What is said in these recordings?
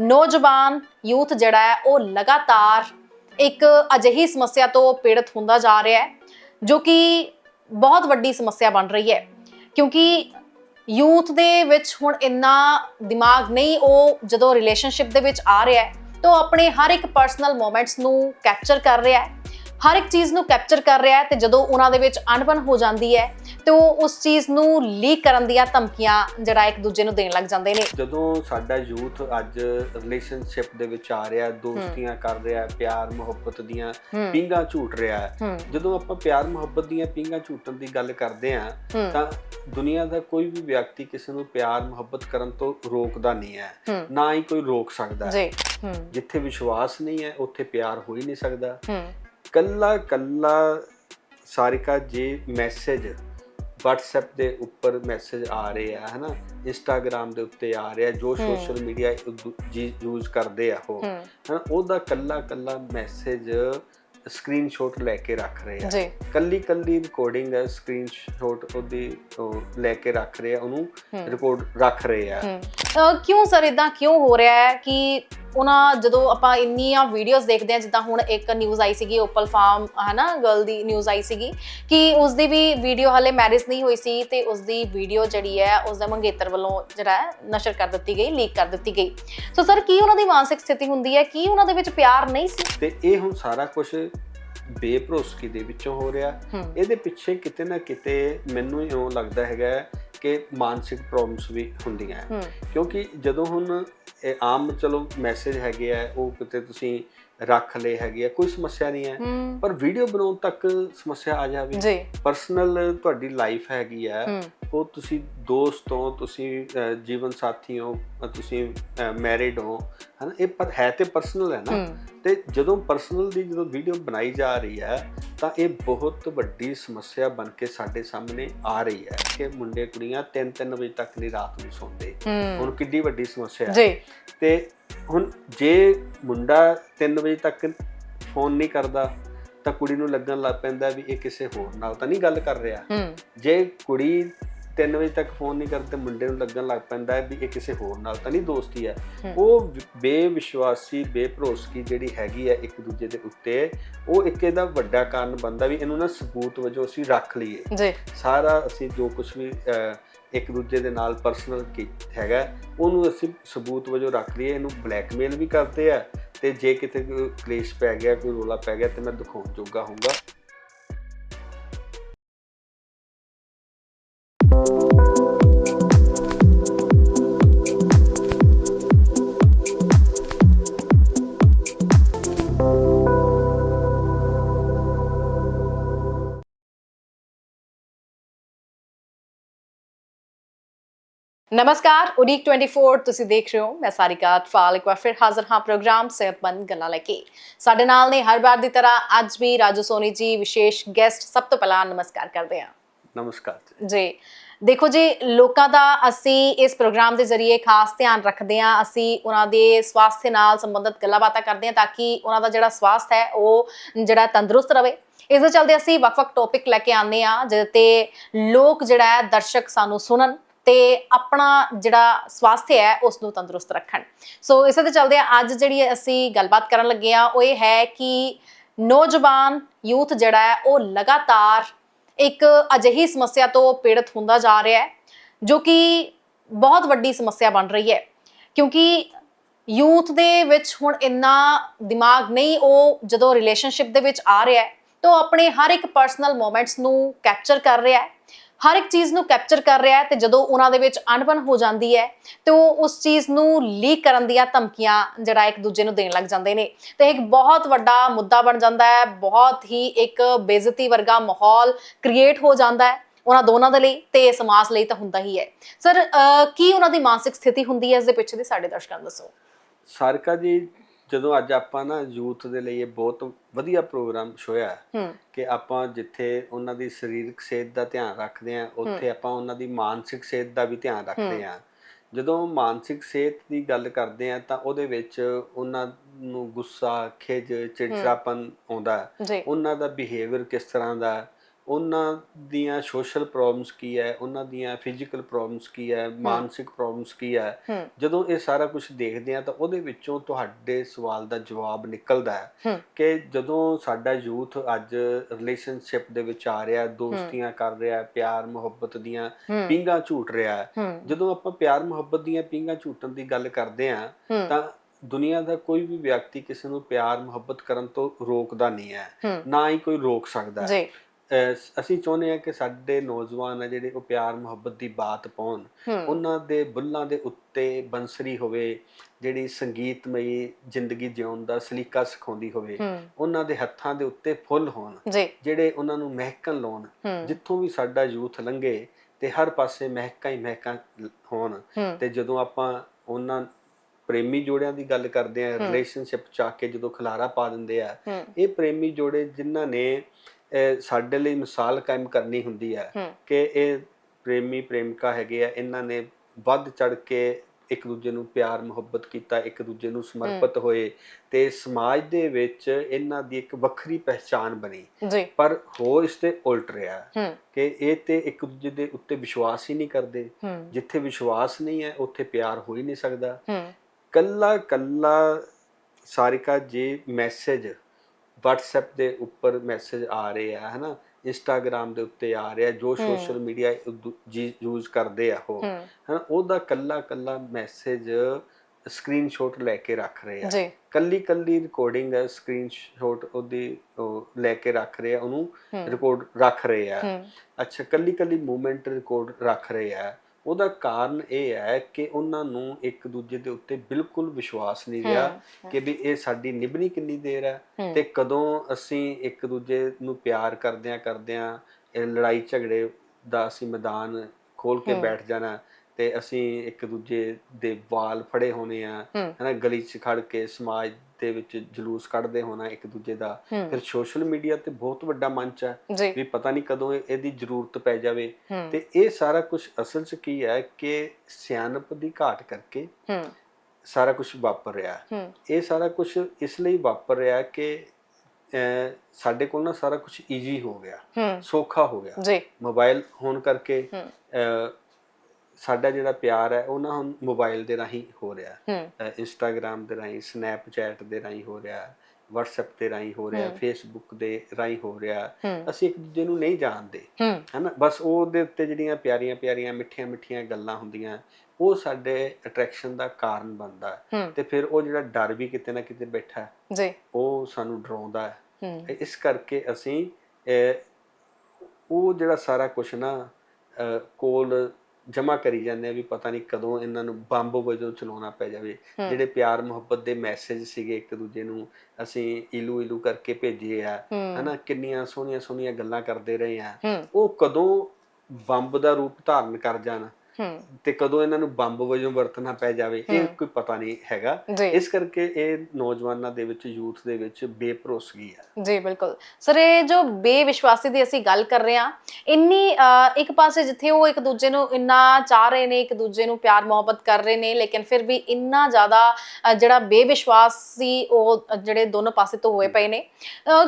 ਨੌਜਵਾਨ ਯੂਥ ਜਿਹੜਾ ਹੈ, ਉਹ ਲਗਾਤਾਰ ਇੱਕ ਅਜਿਹੀ ਸਮੱਸਿਆ ਤੋਂ ਪੀੜਤ ਹੁੰਦਾ ਜਾ ਰਿਹਾ ਹੈ, ਜੋ ਕਿ ਬਹੁਤ ਵੱਡੀ ਸਮੱਸਿਆ ਬਣ ਰਹੀ ਹੈ। ਕਿਉਂਕਿ ਯੂਥ ਦੇ ਵਿੱਚ ਹੁਣ ਇੰਨਾ ਦਿਮਾਗ ਨਹੀਂ, ਉਹ ਜਦੋਂ ਰਿਲੇਸ਼ਨਸ਼ਿਪ ਦੇ ਵਿੱਚ ਆ ਰਿਹਾ ਹੈ, ਤਾਂ ਉਹ ਆਪਣੇ ਹਰ ਇੱਕ ਪਰਸਨਲ ਮੋਮੈਂਟਸ ਨੂੰ ਕੈਪਚਰ ਕਰ ਰਿਹਾ ਹੈ। ਹਰ ਇੱਕ ਚੀਜ਼ ਨੂੰ ਕੈਪਚਰ ਕਰ ਰਿਹਾ ਹੈ ਤੇ ਜਦੋਂ ਉਹਨਾਂ ਦੇ ਵਿੱਚ ਅਣਬਣ ਹੋ ਜਾਂਦੀ ਹੈ ਤੇ ਉਹ ਉਸ ਚੀਜ਼ ਨੂੰ ਲੀਕ ਕਰਨ ਦੀਆਂ ਧਮਕੀਆਂ ਜਿਹੜਾ ਇੱਕ ਦੂਜੇ ਨੂੰ ਦੇਣ ਲੱਗ ਜਾਂਦੇ ਨੇ। ਜਦੋਂ ਸਾਡਾ ਯੂਥ ਅੱਜ ਰਿਲੇਸ਼ਨਸ਼ਿਪ ਦੇ ਵਿੱਚ ਆ ਰਿਹਾ ਦੋਸਤੀਆਂ ਕਰ ਰਿਹਾ ਪਿਆਰ ਮੁਹੱਬਤ ਦੀਆਂ ਪਿੰਗਾ ਝੂਟ ਰਿਹਾ ਜਦੋਂ ਆਪਾਂ ਪਿਆਰ ਮੁਹੱਬਤ ਦੀਆਂ ਪਿੰਗਾ ਝੂਟਣ ਦੀ ਗੱਲ ਕਰਦੇ ਆ ਤਾਂ ਦੁਨੀਆ ਦਾ ਕੋਈ ਵੀ ਵਿਅਕਤੀ ਕਿਸੇ ਨੂੰ ਪਿਆਰ ਮੁਹੱਬਤ ਕਰਨ ਤੋਂ ਰੋਕਦਾ ਨਹੀਂ ਹੈ। ਨਾ ਹੀ ਕੋਈ ਰੋਕ ਸਕਦਾ ਹੈ। ਜੀ। ਜਿੱਥੇ ਵਿਸ਼ਵਾਸ ਨਹੀਂ ਹੈ ਉੱਥੇ ਪਿਆਰ ਹੋ ਹੀ ਨਹੀਂ ਸਕਦਾ। ਕੱਲਾ ਕੱਲਾ ਸਾਰਿਕਾ ਜੇ ਮੈਸੇਜ WhatsApp ਦੇ ਉੱਪਰ ਮੈਸੇਜ ਆ ਰਹੇ ਆ ਹਨਾ? Instagram ਦੇ ਉੱਤੇ ਆ ਰਿਹਾ ਜੋ ਹੂੰ। ਸੋਸ਼ਲ ਮੀਡੀਆ ਜੀ ਯੂਜ਼ ਕਰਦੇ ਆ ਉਹ ਹੂੰ। ਹਨਾ? ਉਹਦਾ ਕੱਲਾ ਕੱਲਾ ਮੈਸੇਜ ਸਕਰੀਨਸ਼ਾਟ ਲੈ ਕੇ ਰੱਖ ਰਹੇ ਆ। ਕੱਲੀ ਕੱਲੀ ਰਿਕਾਰਡਿੰਗ ਹੈ ਸਕਰੀਨਸ਼ਾਟ ਉਹਦੀ ਉਹ ਲੈ ਕੇ ਰੱਖ ਰਹੇ ਆ ਉਹਨੂੰ ਹੂੰ। ਰਿਕਾਰਡ ਰੱਖ ਰਹੇ ਆ। ਕਿਉਂ ਸਰ ਇਦਾਂ ਕਿਉਂ ਹੋ ਰਿਹਾ ਹੈ ਕਿ ਉਹਨਾਂ ਜਦੋਂ ਆਪਾਂ ਇੰਨੀਆਂ ਵੀਡੀਓਜ਼ ਦੇਖਦੇ ਹਾਂ ਜਿੱਦਾਂ ਹੁਣ ਇੱਕ ਨਿਊਜ਼ ਆਈ ਸੀਗੀ ਓਪਲ ਫਾਰਮ ਹਨਾ ਗਰਲ ਦੀ ਨਿਊਜ਼ ਆਈ ਸੀਗੀ ਕਿ ਉਸ ਦੀ ਵੀ ਵੀਡੀਓ ਹਲੇ ਮੈਰਿਜ ਨਹੀਂ ਹੋਈ ਸੀ ਤੇ ਉਸ ਦੀ ਵੀਡੀਓ ਜਿਹੜੀ ਹੈ ਉਸ ਦਾ ਮੰਗੇਤਰ ਵੱਲੋਂ ਜਿਹੜਾ ਹੈ ਨਸ਼ਰ ਕਰ ਦਿੱਤੀ ਗਈ ਲੀਕ ਕਰ ਦਿੱਤੀ ਗਈ। ਸੋ ਸਰ ਕੀ ਉਹਨਾਂ ਦੀ ਮਾਨਸਿਕ ਸਥਿਤੀ ਹੁੰਦੀ ਹੈ? ਕੀ ਉਹਨਾਂ ਦੇ ਵਿੱਚ ਪਿਆਰ ਨਹੀਂ ਸੀ? ਤੇ ਇਹ ਹੁਣ ਸਾਰਾ ਕੁਝ ਬੇਭਰੋਸਗੀ ਦੇ ਵਿੱਚੋਂ ਹੋ ਰਿਹਾ। ਇਹਦੇ ਪਿੱਛੇ ਕਿਤੇ ਨਾ ਕਿਤੇ ਮੈਨੂੰ ਇਉਂ ਲੱਗਦਾ ਹੈਗਾ ਕਿ ਮਾਨਸਿਕ ਪ੍ਰੋਬਲਮਸ ਵੀ ਹੁੰਦੀਆਂ ਹੈ। ਕਿਉਂਕਿ ਜਦੋਂ ਹੁਣ ਇਹ ਆਮ ਚਲੋ ਮੈਸੇਜ ਹੈਗੇ ਆ ਉਹ ਕਿਤੇ ਤੁਸੀਂ ਰੱਖ ਲਏ ਹੈਗੇ ਆ ਕੋਈ ਸਮੱਸਿਆ ਨਹੀਂ ਹੈ। ਪਰ ਵੀਡੀਓ ਬਣਾਉਣ ਤੱਕ ਸਮੱਸਿਆ ਆ ਜਾਵੇ। ਜੀ। ਪਰਸਨਲ ਤੁਹਾਡੀ ਲਾਈਫ ਹੈਗੀ ਆ। ਉਹ ਤੁਸੀਂ ਦੋਸਤ ਹੋ ਤੁਸੀਂ ਜੀਵਨ ਸਾਥੀ ਹੋ ਤੁਸੀਂ ਮੈਰਿਡ ਹੋ ਹਨਾ? ਇਹ ਪਰ ਹੈ ਤੇ ਪਰਸਨਲ ਹੈ ਨਾ। ਤੇ ਜਦੋਂ ਪਰਸਨਲ ਦੀ ਜਦੋਂ ਵੀਡੀਓ ਬਣਾਈ ਜਾ ਰਹੀ ਹੈ ਤਾਂ ਇਹ ਬਹੁਤ ਵੱਡੀ ਸਮੱਸਿਆ ਬਣ ਕੇ ਸਾਡੇ ਸਾਹਮਣੇ ਆ ਰਹੀ ਹੈ ਕਿ ਮੁੰਡੇ ਕੁੜੀਆਂ 3-3 ਵਜੇ ਤੱਕ ਨਹੀਂ ਰਾਤ ਨੂੰ ਸੌਂਦੇ। ਹੁਣ ਕਿੱਡੀ ਵੱਡੀ ਸਮੱਸਿਆ ਹੈ। ਜੀ। ਤੇ ਹੁਣ ਜੇ ਮੁੰਡਾ 3 ਵਜੇ ਤੱਕ ਫੋਨ ਨਹੀਂ ਕਰਦਾ ਤਾਂ ਕੁੜੀ ਨੂੰ ਲੱਗਣ ਲੱਗ ਪੈਂਦਾ ਵੀ ਇਹ ਕਿਸੇ ਹੋਰ ਨਾਲ ਤਾਂ ਨਹੀਂ ਗੱਲ ਕਰ ਰਿਹਾ। ਜੇ ਕੁੜੀ 3 ਵਜੇ ਤੱਕ ਫੋਨ ਨਹੀਂ ਕਰਦੀ ਮੁੰਡੇ ਨੂੰ ਲੱਗਣ ਲੱਗ ਪੈਂਦਾ ਹੈ ਵੀ ਇਹ ਕਿਸੇ ਹੋਰ ਨਾਲ ਤਾਂ ਨਹੀਂ ਦੋਸਤੀ ਹੈ। ਉਹ ਬੇਵਿਸ਼ਵਾਸੀ ਬੇਭਰੋਸਗੀ ਜਿਹੜੀ ਹੈਗੀ ਹੈ ਇੱਕ ਦੂਜੇ ਦੇ ਉੱਤੇ ਉਹ ਇੱਕ ਇਹਦਾ ਵੱਡਾ ਕਾਰਨ ਬਣਦਾ ਵੀ ਇਹਨੂੰ ਨਾ ਸਬੂਤ ਵਜੋਂ ਅਸੀਂ ਰੱਖ ਲਈਏ। ਜੀ। ਸਾਰਾ ਅਸੀਂ ਜੋ ਕੁਝ ਵੀ ਇੱਕ ਦੂਜੇ ਦੇ ਨਾਲ ਪਰਸਨਲ ਹੈਗਾ ਉਹਨੂੰ ਅਸੀਂ ਸਬੂਤ ਵਜੋਂ ਰੱਖ ਲਈਏ ਇਹਨੂੰ ਬਲੈਕਮੇਲ ਵੀ ਕਰਦੇ ਆ ਤੇ ਜੇ ਕਿਤੇ ਕੋਈ ਕਲੇਸ਼ ਪੈ ਗਿਆ ਕੋਈ ਰੋਲਾ ਪੈ ਗਿਆ ਤੇ ਮੈਂ ਦਿਖਾਉਣ ਜੋਗਾ ਹੋਊਗਾ। ਨਮਸਕਾਰ ਉਡੀਕ 24 ਤੁਸੀਂ ਦੇਖ ਰਹੇ ਹੋ ਮੈਂ ਸਾਰਿਕਾ ਅਟਫਾਲ ਇੱਕ ਵਾਰ ਫਿਰ ਹਾਜ਼ਰ ਹਾਂ ਪ੍ਰੋਗਰਾਮ ਸਿਹਤਮੰਦ ਗੱਲਾਂ ਲੈ ਕੇ ਸਾਡੇ ਨਾਲ ਨੇ ਹਰ ਵਾਰ ਦੀ ਤਰ੍ਹਾਂ ਅੱਜ ਵੀ ਰਾਜੂ ਸੋਨੀ ਜੀ ਵਿਸ਼ੇਸ਼ ਗੈਸਟ ਸਭ ਤੋਂ ਪਹਿਲਾਂ ਨਮਸਕਾਰ ਕਰਦੇ ਹਾਂ ਨਮਸਕਾਰ ਜੀ। ਦੇਖੋ ਜੀ ਲੋਕਾਂ ਦਾ ਅਸੀਂ ਇਸ ਪ੍ਰੋਗਰਾਮ ਦੇ ਜ਼ਰੀਏ ਖਾਸ ਧਿਆਨ ਰੱਖਦੇ ਹਾਂ ਅਸੀਂ ਉਹਨਾਂ ਦੇ ਸਵਾਸਥ ਨਾਲ ਸੰਬੰਧਿਤ ਗੱਲਾਂ ਬਾਤਾਂ ਕਰਦੇ ਹਾਂ ਤਾਂ ਕਿ ਉਹਨਾਂ ਦਾ ਜਿਹੜਾ ਸਵਾਸਥ ਹੈ ਉਹ ਜਿਹੜਾ ਤੰਦਰੁਸਤ ਰਵੇ ਇਸ ਦੇ ਚਲਦੇ ਅਸੀਂ ਵੱਖ-ਵੱਖ ਟੌਪਿਕ ਲੈ ਕੇ ਆਉਂਦੇ ਹਾਂ ਜਿਹਦੇ ਤੇ ਲੋਕ ਜਿਹੜਾ ਹੈ ਦਰਸ਼ਕ ਸਾਨੂੰ ਸੁਣਨ ਤੇ ਆਪਣਾ ਜਿਹੜਾ ਸਵਾਸਥ ਹੈ ਉਸ ਨੂੰ ਤੰਦਰੁਸਤ ਰੱਖਣ। ਸੋ ਇਸੇ ਦੇ ਚਲਦੇ ਅੱਜ ਜਿਹੜੀ ਅਸੀਂ ਗੱਲਬਾਤ ਕਰਨ ਲੱਗੇ ਆ ਉਹ ਇਹ ਹੈ ਕਿ ਨੌਜਵਾਨ ਯੂਥ ਜਿਹੜਾ ਹੈ, ਉਹ ਲਗਾਤਾਰ ਇੱਕ ਅਜਿਹੀ ਸਮੱਸਿਆ ਤੋਂ ਪੀੜਤ ਹੁੰਦਾ ਜਾ ਰਿਹਾ ਹੈ, ਜੋ ਕਿ ਬਹੁਤ ਵੱਡੀ ਸਮੱਸਿਆ ਬਣ ਰਹੀ ਹੈ। ਕਿਉਂਕਿ ਯੂਥ ਦੇ ਵਿੱਚ ਹੁਣ ਇੰਨਾ ਦਿਮਾਗ ਨਹੀਂ, ਉਹ ਜਦੋਂ ਰਿਲੇਸ਼ਨਸ਼ਿਪ ਦੇ ਵਿੱਚ ਆ ਰਿਹਾ ਹੈ, ਤਾਂ ਉਹ ਆਪਣੇ ਹਰ ਇੱਕ ਪਰਸਨਲ ਮੋਮੈਂਟਸ ਨੂੰ ਕੈਪਚਰ ਕਰ ਰਿਹਾ ਹੈ। ਹਰ ਇੱਕ ਚੀਜ਼ ਨੂੰ ਕੈਪਚਰ ਕਰ ਰਿਹਾ ਹੈ ਤੇ ਜਦੋਂ ਉਹਨਾਂ ਦੇ ਵਿੱਚ ਅਣਬਣ ਹੋ ਜਾਂਦੀ ਹੈ, ਤੇ ਉਹ ਉਸ ਚੀਜ਼ ਨੂੰ ਲੀਕ ਕਰਨ ਦੀਆਂ ਧਮਕੀਆਂ ਜਿਹੜਾ ਇੱਕ ਦੂਜੇ ਨੂੰ ਦੇਣ ਲੱਗ ਜਾਂਦੇ ਨੇ। ਤੇ ਇੱਕ ਬਹੁਤ ਵੱਡਾ ਮੁੱਦਾ ਬਣ ਜਾਂਦਾ ਹੈ, ਬਹੁਤ ਹੀ ਇੱਕ ਬੇਇੱਜ਼ਤੀ ਵਰਗਾ ਮਾਹੌਲ ਕ੍ਰੀਏਟ ਹੋ ਜਾਂਦਾ ਹੈ ਉਹਨਾਂ ਦੋਨਾਂ ਦੇ ਲਈ ਤੇ ਸਮਾਜ ਲਈ ਤਾਂ ਹੁੰਦਾ ਹੀ ਹੈ। ਸਰ ਕੀ ਉਹਨਾਂ ਦੀ ਮਾਨਸਿਕ ਸਥਿਤੀ ਹੁੰਦੀ ਹੈ? ਇਸ ਦੇ ਪਿੱਛੇ ਦੇ ਸਾਡੇ ਦਰਸ਼ਕਾਂ ਨੂੰ ਦੱਸੋ। ਸਾਰਿਕਾ ਜੀ ਜਦੋਂ ਅੱਜ ਆਪਾਂ ਨਾ ਯੂਥ ਦੇ ਲਈ ਇਹ ਬਹੁਤ ਵਧੀਆ ਪ੍ਰੋਗਰਾਮ ਹੋਇਆ ਕਿ ਆਪਾਂ ਜਿੱਥੇ ਉਹਨਾਂ ਦੀ ਸਰੀਰਕ ਸਿਹਤ ਦਾ ਧਿਆਨ ਰੱਖਦੇ ਆ ਉੱਥੇ ਆਪਾਂ ਉਹਨਾਂ ਦੀ ਮਾਨਸਿਕ ਸਿਹਤ ਦਾ ਵੀ ਧਿਆਨ ਰੱਖਦੇ ਆ ਜਦੋਂ ਮਾਨਸਿਕ ਸਿਹਤ ਦੀ ਗੱਲ ਕਰਦੇ ਆ ਤਾਂ ਉਹਦੇ ਵਿੱਚ ਉਹਨਾਂ ਨੂੰ ਗੁੱਸਾ ਖਿਜ ਚਿੜਚਿੜਾਪਨ ਆਉਂਦਾ ਉਹਨਾਂ ਦਾ ਬਿਹੇਵੀਅਰ ਕਿਸ ਤਰ੍ਹਾਂ ਦਾ ਉਹਨਾਂ ਦੀਆਂ ਸੋਸ਼ਲ ਪ੍ਰੋਬਲਮਸ ਕੀ ਹੈ ਉਹਨਾਂ ਦੀਆਂ ਫਿਜ਼ੀਕਲ ਪ੍ਰੋਬਲਮਸ ਕੀ ਹੈ ਮਾਨਸਿਕ ਪ੍ਰੋਬਲਮਸ ਕੀ ਹੈ। ਜਦੋਂ ਇਹ ਸਾਰਾ ਕੁਝ ਦੇਖਦੇ ਆ ਤਾਂ ਉਹਦੇ ਵਿੱਚੋਂ ਤੁਹਾਡੇ ਸਵਾਲ ਦਾ ਜਵਾਬ ਨਿਕਲਦਾ ਹੈ ਕਿ ਜਦੋਂ ਸਾਡਾ ਯੂਥ ਅੱਜ ਰਿਲੇਸ਼ਨਸ਼ਿਪ ਦੇ ਵਿੱਚ ਆ ਰਿਹਾ ਦੋਸਤੀਆਂ ਕਰ ਰਿਹਾ ਪਿਆਰ ਮੁਹੱਬਤ ਦੀਆਂ ਪਿੰਗਾ ਝੂਟ ਰਿਹਾ ਹੈ। ਜਦੋਂ ਆਪਾਂ ਪਿਆਰ ਮੁਹੱਬਤ ਦੀਆਂ ਪਿੰਗਾ ਝੂਟਣ ਦੀ ਗੱਲ ਕਰਦੇ ਆ ਤਾਂ ਦੁਨੀਆ ਦਾ ਕੋਈ ਵੀ ਵਿਅਕਤੀ ਕਿਸੇ ਨੂੰ ਪਿਆਰ ਮੁਹੱਬਤ ਕਰਨ ਤੋਂ ਰੋਕਦਾ ਨਹੀਂ ਹੈ। ਨਾ ਹੀ ਕੋਈ ਰੋਕ ਸਕਦਾ ਹੈ। ਅਸੀਂ ਚਾਹੁੰਦੇ ਹਾਂ ਕਿ ਸਾਡੇ ਨੌਜਵਾਨ ਆ ਜਿਹੜੇ ਉਹ ਪਿਆਰ ਮੁਹੱਬਤ ਦੀ ਬਾਤ ਪਾਉਣ। ਉਹਨਾਂ ਦੇ ਬੁੱਲਾਂ ਦੇ ਉੱਤੇ ਬੰਸਰੀ ਹੋਵੇ ਜਿਹੜੀ ਸੰਗੀਤਮਈ ਜ਼ਿੰਦਗੀ ਜਿਉਣ ਦਾ ਸਲੀਕਾ ਸਿਖਾਉਂਦੀ ਹੋਵੇ ਉਹਨਾਂ ਦੇ ਹੱਥਾਂ ਦੇ ਉੱਤੇ ਫੁੱਲ ਹੋਣ ਜਿਹੜੇ ਉਹਨਾਂ ਨੂੰ ਮਹਿਕਣ ਲਾਉਣ। ਜਿੱਥੋਂ ਵੀ ਸਾਡਾ ਯੂਥ ਲੰਘੇ ਤੇ ਹਰ ਪਾਸੇ ਮਹਿਕਾਂ ਹੀ ਮਹਿਕਾਂ ਹੋਣ। ਤੇ ਜਦੋਂ ਆਪਾਂ ਉਹਨਾਂ ਪ੍ਰੇਮੀ ਜੋੜਿਆਂ ਦੀ ਗੱਲ ਕਰਦੇ ਆ। ਰਿਲੇਸ਼ਨਸ਼ਿਪ ਚ ਆ ਕੇ ਜਦੋਂ ਖਲਾਰਾ ਪਾ ਦਿੰਦੇ ਆ ਇਹ ਪ੍ਰੇਮੀ ਜੋੜੇ ਜਿਨ੍ਹਾਂ ਨੇ ਸਾਡੇ ਲਈ ਮਿਸਾਲ ਕਾਇਮ ਕਰਨੀ ਹੁੰਦੀ ਹੈ ਕਿ ਇਹ ਪ੍ਰੇਮੀ ਪ੍ਰੇਮਿਕਾ ਹੈਗੇ ਆ ਇਹਨਾਂ ਨੇ ਵੱਧ ਚੜ ਕੇ ਇੱਕ ਦੂਜੇ ਨੂੰ ਪਿਆਰ ਮੁਹੱਬਤ ਕੀਤਾ ਇੱਕ ਦੂਜੇ ਨੂੰ ਸਮਰਪਿਤ ਹੋਏ ਤੇ ਸਮਾਜ ਦੇ ਵਿੱਚ ਇਹਨਾਂ ਦੀ ਇੱਕ ਵੱਖਰੀ ਪਹਿਚਾਨ ਬਣੀ। ਪਰ ਹੋ ਇਸ ਤੇ ਉਲਟ ਰਿਹਾ ਕਿ ਇਹ ਤੇ ਇੱਕ ਦੂਜੇ ਦੇ ਉੱਤੇ ਵਿਸ਼ਵਾਸ ਹੀ ਨਹੀਂ ਕਰਦੇ। ਜਿੱਥੇ ਵਿਸ਼ਵਾਸ ਨਹੀਂ ਹੈ ਉੱਥੇ ਪਿਆਰ ਹੋ ਹੀ ਨਹੀਂ ਸਕਦਾ। ਕੱਲਾ ਕੱਲਾ ਸਾਰਿਕਾ ਜੀ ਮੈਸੇਜ WhatsApp ਦੇ ਉੱਪਰ ਮੈਸੇਜ ਆ ਰਹੇ ਆ ਹਨਾ? Instagram ਦੇ ਉੱਤੇ ਆ ਰਿਹਾ ਜੋ। ਸੋਸ਼ਲ ਮੀਡੀਆ ਯੂਜ਼ ਕਰਦੇ ਆ ਉਹ ਹਨਾ? ਉਹਦਾ ਕੱਲਾ ਕੱਲਾ ਮੈਸੇਜ ਸਕਰੀਨਸ਼ਾਟ ਲੈ ਕੇ ਰੱਖ ਰਹੇ ਆ। ਕੱਲੀ ਕੱਲੀ ਰਿਕਾਰਡਿੰਗ ਹੈ ਸਕਰੀਨਸ਼ਾਟ ਉਹਦੀ ਉਹ ਲੈ ਕੇ ਰੱਖ ਰਹੇ ਆ ਉਹਨੂੰ ਰਿਕਾਰਡ ਰੱਖ ਰਹੇ ਆ। ਅੱਛਾ ਕੱਲੀ ਕੱਲੀ ਮੂਵਮੈਂਟ ਰਿਕਾਰਡ ਰੱਖ ਰਹੇ ਆ। ਉਹਦਾ ਕਾਰਨ ਇਹ ਹੈ ਕਿ ਉਹਨਾਂ ਨੂੰ ਇੱਕ ਦੂਜੇ ਦੇ ਉੱਤੇ ਬਿਲਕੁਲ ਵਿਸ਼ਵਾਸ ਨਹੀਂ ਰਿਹਾ ਕਿ ਵੀ ਇਹ ਸਾਡੀ ਨਿਭਣੀ ਕਿੰਨੀ ਦੇਰ ਹੈ ਤੇ ਕਦੋਂ ਅਸੀਂ ਇੱਕ ਦੂਜੇ ਨੂੰ ਪਿਆਰ ਕਰਦਿਆਂ ਕਰਦਿਆਂ ਇਹ ਲੜਾਈ ਝਗੜੇ ਦਾ ਅਸੀਂ ਮੈਦਾਨ ਖੋਲ ਕੇ। ਬੈਠ ਜਾਣਾ ਤੇ ਅਸੀਂ ਇੱਕ ਦੂਜੇ ਦੇ ਵਾਲ ਫੜੇ ਹੋਣੇ ਆ ਹਨਾ ਗਲੀ 'ਚ ਖੜ ਕੇ ਸਮਾਜ ਦੇ ਵਿੱਚ ਜਲੂਸ ਕੱਢਦੇ ਹੋਣਾ ਇੱਕ ਦੂਜੇ ਦਾ। ਫਿਰ ਸੋਸ਼ਲ ਮੀਡੀਆ ਤੇ ਬਹੁਤ ਵੱਡਾ ਮੰਚ ਹੈ ਵੀ ਪਤਾ ਨਹੀਂ ਕਦੋਂ ਇਹ- ਇਹਦੀ ਜ਼ਰੂਰਤ ਪੈ ਜਾਵੇ। ਤੇ ਇਹ ਸਾਰਾ ਕੁਝ ਅਸਲ 'ਚ ਕੀ ਹੈ ਕਿ ਸਿਆਣਪ ਦੀ ਘਾਟ ਕਰਕੇ ਸਾਰਾ ਕੁਝ ਵਾਪਰ ਰਿਹਾ। ਇਹ ਸਾਰਾ ਕੁਝ ਇਸ ਲਈ ਵਾਪਰ ਰਿਹਾ ਕਿ ਸਾਡੇ ਕੋਲ ਨਾ ਸਾਰਾ ਕੁਝ ਈਜ਼ੀ ਹੋ ਗਿਆ। ਸੌਖਾ ਹੋ ਗਿਆ। ਜੀ। ਮੋਬਾਈਲ ਹੋਣ ਕਰਕੇ ਸਾਡਾ ਜਿਹੜਾ ਪਿਆਰ ਹੈ ਉਹ ਨਾ ਹੁਣ ਮੋਬਾਈਲ ਦੇ ਰਾਹੀਂ ਹੋ ਰਿਹਾ ਹੂੰ। ਇੰਸਟਾਗ੍ਰam ਦੇ ਰਾਹੀਂ ਸਨੈਪਚੈਟ ਦੇ ਰਾਹੀਂ ਹੋ ਰਿਹਾ WhatsApp ਦੇ ਰਾਹੀਂ ਹੋ ਰਿਹਾ ਹੂੰ। Facebook ਦੇ ਰਾਹੀਂ ਹੋ ਰਿਹਾ ਹੂੰ। ਅਸੀਂ ਇੱਕ ਦੂਜੇ ਨੂੰ ਨਹੀਂ ਜਾਣਦੇ। ਹੂੰ। ਹਨਾ? ਬਸ ਉਹਦੇ ਉੱਤੇ ਜਿਹੜੀਆਂ ਪਿਆਰੀਆਂ ਪਿਆਰੀਆਂ ਮਿੱਠੀਆਂ ਮਿੱਠੀਆਂ ਗੱਲਾਂ ਹੁੰਦੀਆਂ ਉਹ ਸਾਡੇ ਅਟਰੈਕਸ਼ਨ ਦਾ ਕਾਰਨ ਬਣਦਾ ਹੈ। ਹੂੰ। ਤੇ ਫਿਰ ਉਹ ਜਿਹੜਾ ਡਰ ਵੀ ਕਿਤੇ ਨਾ ਕਿਤੇ ਬੈਠਾ ਹੈ, ਜੀ। ਉਹ ਸਾਨੂੰ ਡਰਾਉਂਦਾ ਹੈ। ਹੂੰ। ਤੇ ਇਸ ਕਰਕੇ ਅਸੀਂ ਉਹ ਜਿਹੜਾ ਸਾਰਾ ਕੁਝ ਨਾ ਕੋਲ ਜਮਾ ਕਰੀ ਜਾਂਦੇ ਆ ਵੀ ਪਤਾ ਨਹੀਂ ਕਦੋਂ ਇਹਨਾਂ ਨੂੰ ਬੰਬ ਵਜੋਂ ਚਲਾਉਣਾ ਪੈ ਜਾਵੇ। ਜਿਹੜੇ ਪਿਆਰ ਮੁਹੱਬਤ ਦੇ ਮੈਸੇਜ ਸੀਗੇ ਇੱਕ ਦੂਜੇ ਨੂੰ ਅਸੀਂ ਇਲੂ ਇਲੂ ਕਰਕੇ ਭੇਜੇ ਆ ਹਨਾ ਕਿੰਨੀਆਂ ਸੋਹਣੀਆਂ ਸੋਹਣੀਆਂ ਗੱਲਾਂ ਕਰਦੇ ਰਹੇ ਆ। ਉਹ ਕਦੋਂ ਬੰਬ ਦਾ ਰੂਪ ਧਾਰਨ ਕਰ ਜਾਣ। ਤੇ ਕਦੋਂ ਇਹਨਾਂ ਨੂੰ ਬੰਬ ਵਜੋਂ ਵਰਤਣਾ ਪੈ ਜਾਵੇ ਇਹ। ਕੋਈ ਪਤਾ ਨਹੀਂ ਹੈਗਾ। ਇਸ ਕਰਕੇ ਇਹ ਨੌਜਵਾਨਾਂ ਦੇ ਵਿੱਚ ਯੂਥ ਦੇ ਵਿੱਚ ਬੇਭਰੋਸਗੀ ਹੈ। ਜੀ ਬਿਲਕੁਲ। ਸਰ ਇਹ ਜੋ ਬੇਵਿਸ਼ਵਾਸੀ ਦੀ ਅਸੀਂ ਗੱਲ ਕਰ ਰਹੇ ਹਾਂ ਇੰਨੀ ਇੱਕ ਪਾਸੇ ਜਿੱਥੇ ਉਹ ਇੱਕ ਦੂਜੇ ਨੂੰ ਇੰਨਾ ਚਾਹ ਰਹੇ ਨੇ ਇੱਕ ਦੂਜੇ ਨੂੰ ਪਿਆਰ ਮੁਹੱਬਤ ਕਰ ਰਹੇ ਨੇ ਲੇਕਿਨ ਫਿਰ ਵੀ ਇੰਨਾ ਜ਼ਿਆਦਾ ਜਿਹੜਾ ਬੇਵਿਸ਼ਵਾਸ ਸੀ ਉਹ ਜਿਹੜੇ ਦੋਨੋਂ ਪਾਸੇ ਤੋਂ ਹੋਏ ਪਏ ਨੇ।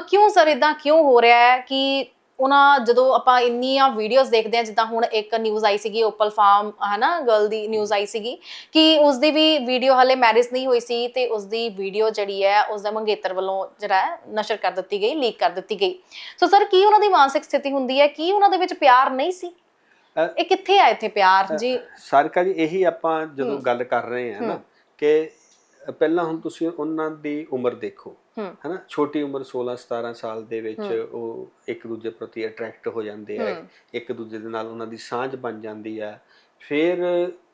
ਕਿਉਂ ਸਰ ਇਦਾਂ ਕਿਉਂ ਹੋ ਰਿਹਾ ਹੈ ਕਿ ਉਹਨਾਂ ਜਦੋਂ ਆਪਾਂ ਇੰਨੀਆਂ ਵੀਡੀਓਜ਼ ਦੇਖਦੇ ਹਾਂ ਜਿੱਦਾਂ ਹੁਣ ਇੱਕ ਨਿਊਜ਼ ਆਈ ਸੀਗੀ ਓਪਲ ਫਾਰਮ ਹਨਾ ਗਰਲ ਦੀ ਨਿਊਜ਼ ਆਈ ਸੀਗੀ ਕਿ ਉਸ ਦੀ ਵੀ ਵੀਡੀਓ ਹਲੇ ਮੈਰਿਜ ਨਹੀਂ ਹੋਈ ਸੀ ਤੇ ਉਸ ਦੀ ਵੀਡੀਓ ਜਿਹੜੀ ਹੈ ਉਸ ਦਾ ਮੰਗੇਤਰ ਵੱਲੋਂ ਜਿਹੜਾ ਹੈ ਨਸ਼ਰ ਕਰ ਦਿੱਤੀ ਗਈ ਲੀਕ ਕਰ ਦਿੱਤੀ ਗਈ। ਸੋ ਸਰ ਕੀ ਉਹਨਾਂ ਦੀ ਮਾਨਸਿਕ ਸਥਿਤੀ ਹੁੰਦੀ ਹੈ? ਕੀ ਉਹਨਾਂ ਦੇ ਵਿੱਚ ਪਿਆਰ ਨਹੀਂ ਸੀ? ਇਹ ਕਿੱਥੇ ਆ ਇੱਥੇ ਪਿਆਰ ਜੀ? ਸਾਰਿਕਾ ਜੀ ਇਹੀ ਆਪਾਂ ਜਦੋਂ। ਗੱਲ ਕਰ ਰਹੇ ਹਾਂ ਨਾ। ਕਿ ਪਹਿਲਾਂ ਹੁਣ ਤੁਸੀਂ ਉਹਨਾਂ ਦੀ ਉਮਰ ਦੇਖੋ। ਹਨਾ? ਛੋਟੀ ਉਮਰ 16 17 ਸਾਲ ਦੇ ਵਿੱਚ। ਉਹ ਇੱਕ ਦੂਜੇ ਪ੍ਰਤੀ ਅਟਰੈਕਟ ਹੋ ਜਾਂਦੇ ਆ ਇੱਕ ਦੂਜੇ ਦੇ ਨਾਲ ਉਹਨਾਂ ਦੀ ਸਾਂਝ ਬਣ ਜਾਂਦੀ ਹੈ ਫਿਰ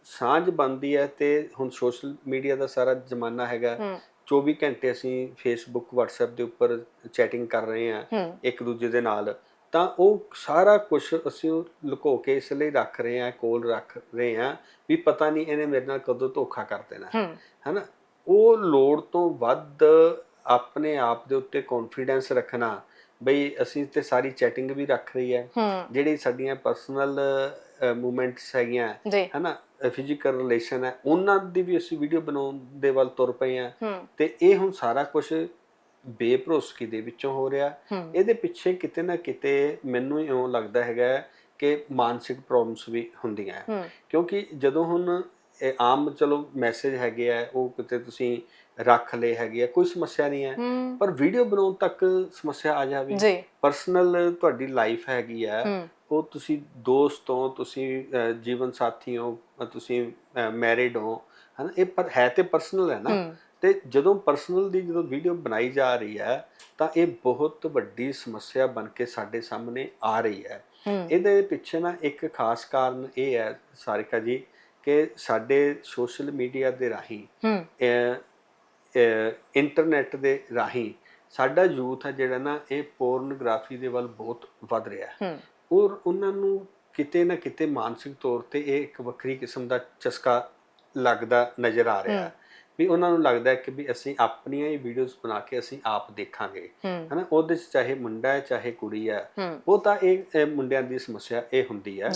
ਸਾਂਝ ਬਣਦੀ ਹੈ ਤੇ ਹੁਣ ਸੋਸ਼ਲ ਮੀਡੀਆ ਦਾ ਸਾਰਾ ਜ਼ਮਾਨਾ ਹੈਗਾ। ਹੂੰ। 24 ਘੰਟੇ ਅਸੀਂ ਫੇਸਬੁੱਕ WhatsApp ਦੇ ਉੱਪਰ ਚੈਟਿੰਗ ਕਰ ਰਹੇ ਹੂੰ। ਇੱਕ ਦੂਜੇ ਦੇ ਨਾਲ। ਤਾਂ ਉਹ ਸਾਰਾ ਕੁਝ ਅਸੀਂ ਲੁਕੋ ਕੇ ਇਸ ਲਈ ਰੱਖ ਰਹੇ ਹਾਂ ਕੋਲ ਰੱਖ ਰਹੇ ਹਾਂ ਵੀ ਪਤਾ ਨਹੀਂ ਇਹਨੇ ਮੇਰੇ ਨਾਲ ਕਦੋਂ ਧੋਖਾ ਕਰ ਦੇਣਾ। ਹੂੰ। ਹੈਨਾ? ਉਹ ਲੋੜ ਤੋਂ ਵੱਧ ਆਪਣੇ ਆਪ ਦੇ ਉੱਤੇ ਕੌਨਫੀਡੈਂਸ ਰੱਖਣਾ। ਬਈ ਅਸੀਂ ਤੇ ਸਾਰੀ ਚੈਟਿੰਗ ਵੀ ਰੱਖ ਰਹੀ ਹੈ। ਜਿਹੜੀ ਸਾਡੀਆਂ ਪਰਸਨਲ ਮੂਵਮੈਂਟਸ ਹੈਗੀਆਂ ਹੈਨਾ ਫਿਜ਼ੀਕਲ ਰਿਲੇਸ਼ਨ ਹੈ ਉਹਨਾਂ ਦੀ ਵੀ ਅਸੀਂ ਵੀਡੀਓ ਬਣਾਉਣ ਦੇ ਵੱਲ ਤੁਰ ਪਏ ਹੂੰ। ਤੇ ਇਹ ਹੁਣ ਸਾਰਾ ਕੁਝ ਬੇਭਰੋਸਗੀ ਦੇ ਵਿੱਚੋਂ ਹੋ ਰਿਹਾ। ਇਹਦੇ ਪਿੱਛੇ ਕਿਤੇ ਨਾ ਕਿਤੇ ਮੈਨੂੰ ਇਉਂ ਲੱਗਦਾ ਹੈਗਾ ਕਿ ਮਾਨਸਿਕ ਪ੍ਰੋਬਲਮਸ ਵੀ ਹੁੰਦੀਆਂ। ਕਿਉਂਕਿ ਜਦੋਂ ਹੁਣ ਆਮ ਚਲੋ ਮੈਸੇਜ ਹੈਗੇ ਆ ਉਹ ਕਿਤੇ ਤੁਸੀਂ ਰੱਖ ਲਏ ਹੈਗੇ ਆ ਕੋਈ ਸਮੱਸਿਆ ਨਹੀਂ ਹੈ। ਪਰ ਵੀਡੀਓ ਬਣਾਉਣ ਤੱਕ ਸਮੱਸਿਆ ਆ ਜਾਵੇ। ਜੀ। ਪਰਸਨਲ ਤੁਹਾਡੀ ਲਾਈਫ ਹੈਗੀ ਆ। ਉਹ ਤੁਸੀਂ ਦੋਸਤ ਹੋ ਤੁਸੀਂ ਜੀਵਨ ਸਾਥੀ ਹੋ ਤੁਸੀਂ ਮੈਰਿਡ ਹੋ ਹਨਾ? ਇਹ ਪਰ ਹੈ ਤੇ ਪਰਸਨਲ ਹੈ ਨਾ। ਤੇ ਜਦੋਂ ਪਰਸਨਲ ਦੀ ਜਦੋਂ ਵੀਡੀਓ ਬਣਾਈ ਜਾ ਰਹੀ ਹੈ ਤਾਂ ਇਹ ਬਹੁਤ ਵੱਡੀ ਸਮੱਸਿਆ ਬਣ ਕੇ ਸਾਡੇ ਸਾਹਮਣੇ ਆ ਰਹੀ ਹੈ। ਇਹਦੇ ਪਿੱਛੇ ਨਾ ਇੱਕ ਖਾਸ ਕਾਰਨ ਇਹ ਹੈ ਸਾਰਿਕਾ ਜੀ ਕਿ ਸਾਡੇ ਸੋਸ਼ਲ ਮੀਡੀਆ ਦੇ ਰਾਹੀਂ ਇੰਟਰਨੈਟ ਦੇ ਰਾਹੀਂ ਸਾਡਾ ਯੂਥ ਹੈ ਜਿਹੜਾ ਨਾ ਇਹ ਪੋਰਨੋਗ੍ਰਾਫੀ ਦੇ ਵੱਲ ਬਹੁਤ ਵੱਧ ਰਿਹਾ ਹੈ। ਔਰ ਉਹਨਾਂ ਨੂੰ ਕਿਤੇ ਨਾ ਕਿਤੇ ਮਾਨਸਿਕ ਤੌਰ ਤੇ ਇਹ ਇੱਕ ਵੱਖਰੀ ਕਿਸਮ ਦਾ ਚਸਕਾ ਲੱਗਦਾ ਨਜ਼ਰ ਆ ਰਿਹਾ ਹੈ। ਵੀ ਉਹਨਾਂ ਨੂੰ ਲੱਗਦਾ ਹੈ ਕਿ ਵੀ ਅਸੀਂ ਆਪਣੀਆਂ ਹੀ ਵੀਡੀਓਜ਼ ਬਣਾ ਕੇ ਅਸੀਂ ਆਪ ਦੇਖਾਂਗੇ। ਹਨਾ ਉਹਦੇ 'ਚ ਚਾਹੇ ਮੁੰਡਾ ਹੈ ਚਾਹੇ ਕੁੜੀ ਹੈ ਉਹ ਤਾਂ ਇਹ ਮੁੰਡਿਆਂ ਦੀ ਸਮੱਸਿਆ ਇਹ ਹੁੰਦੀ ਹੈ।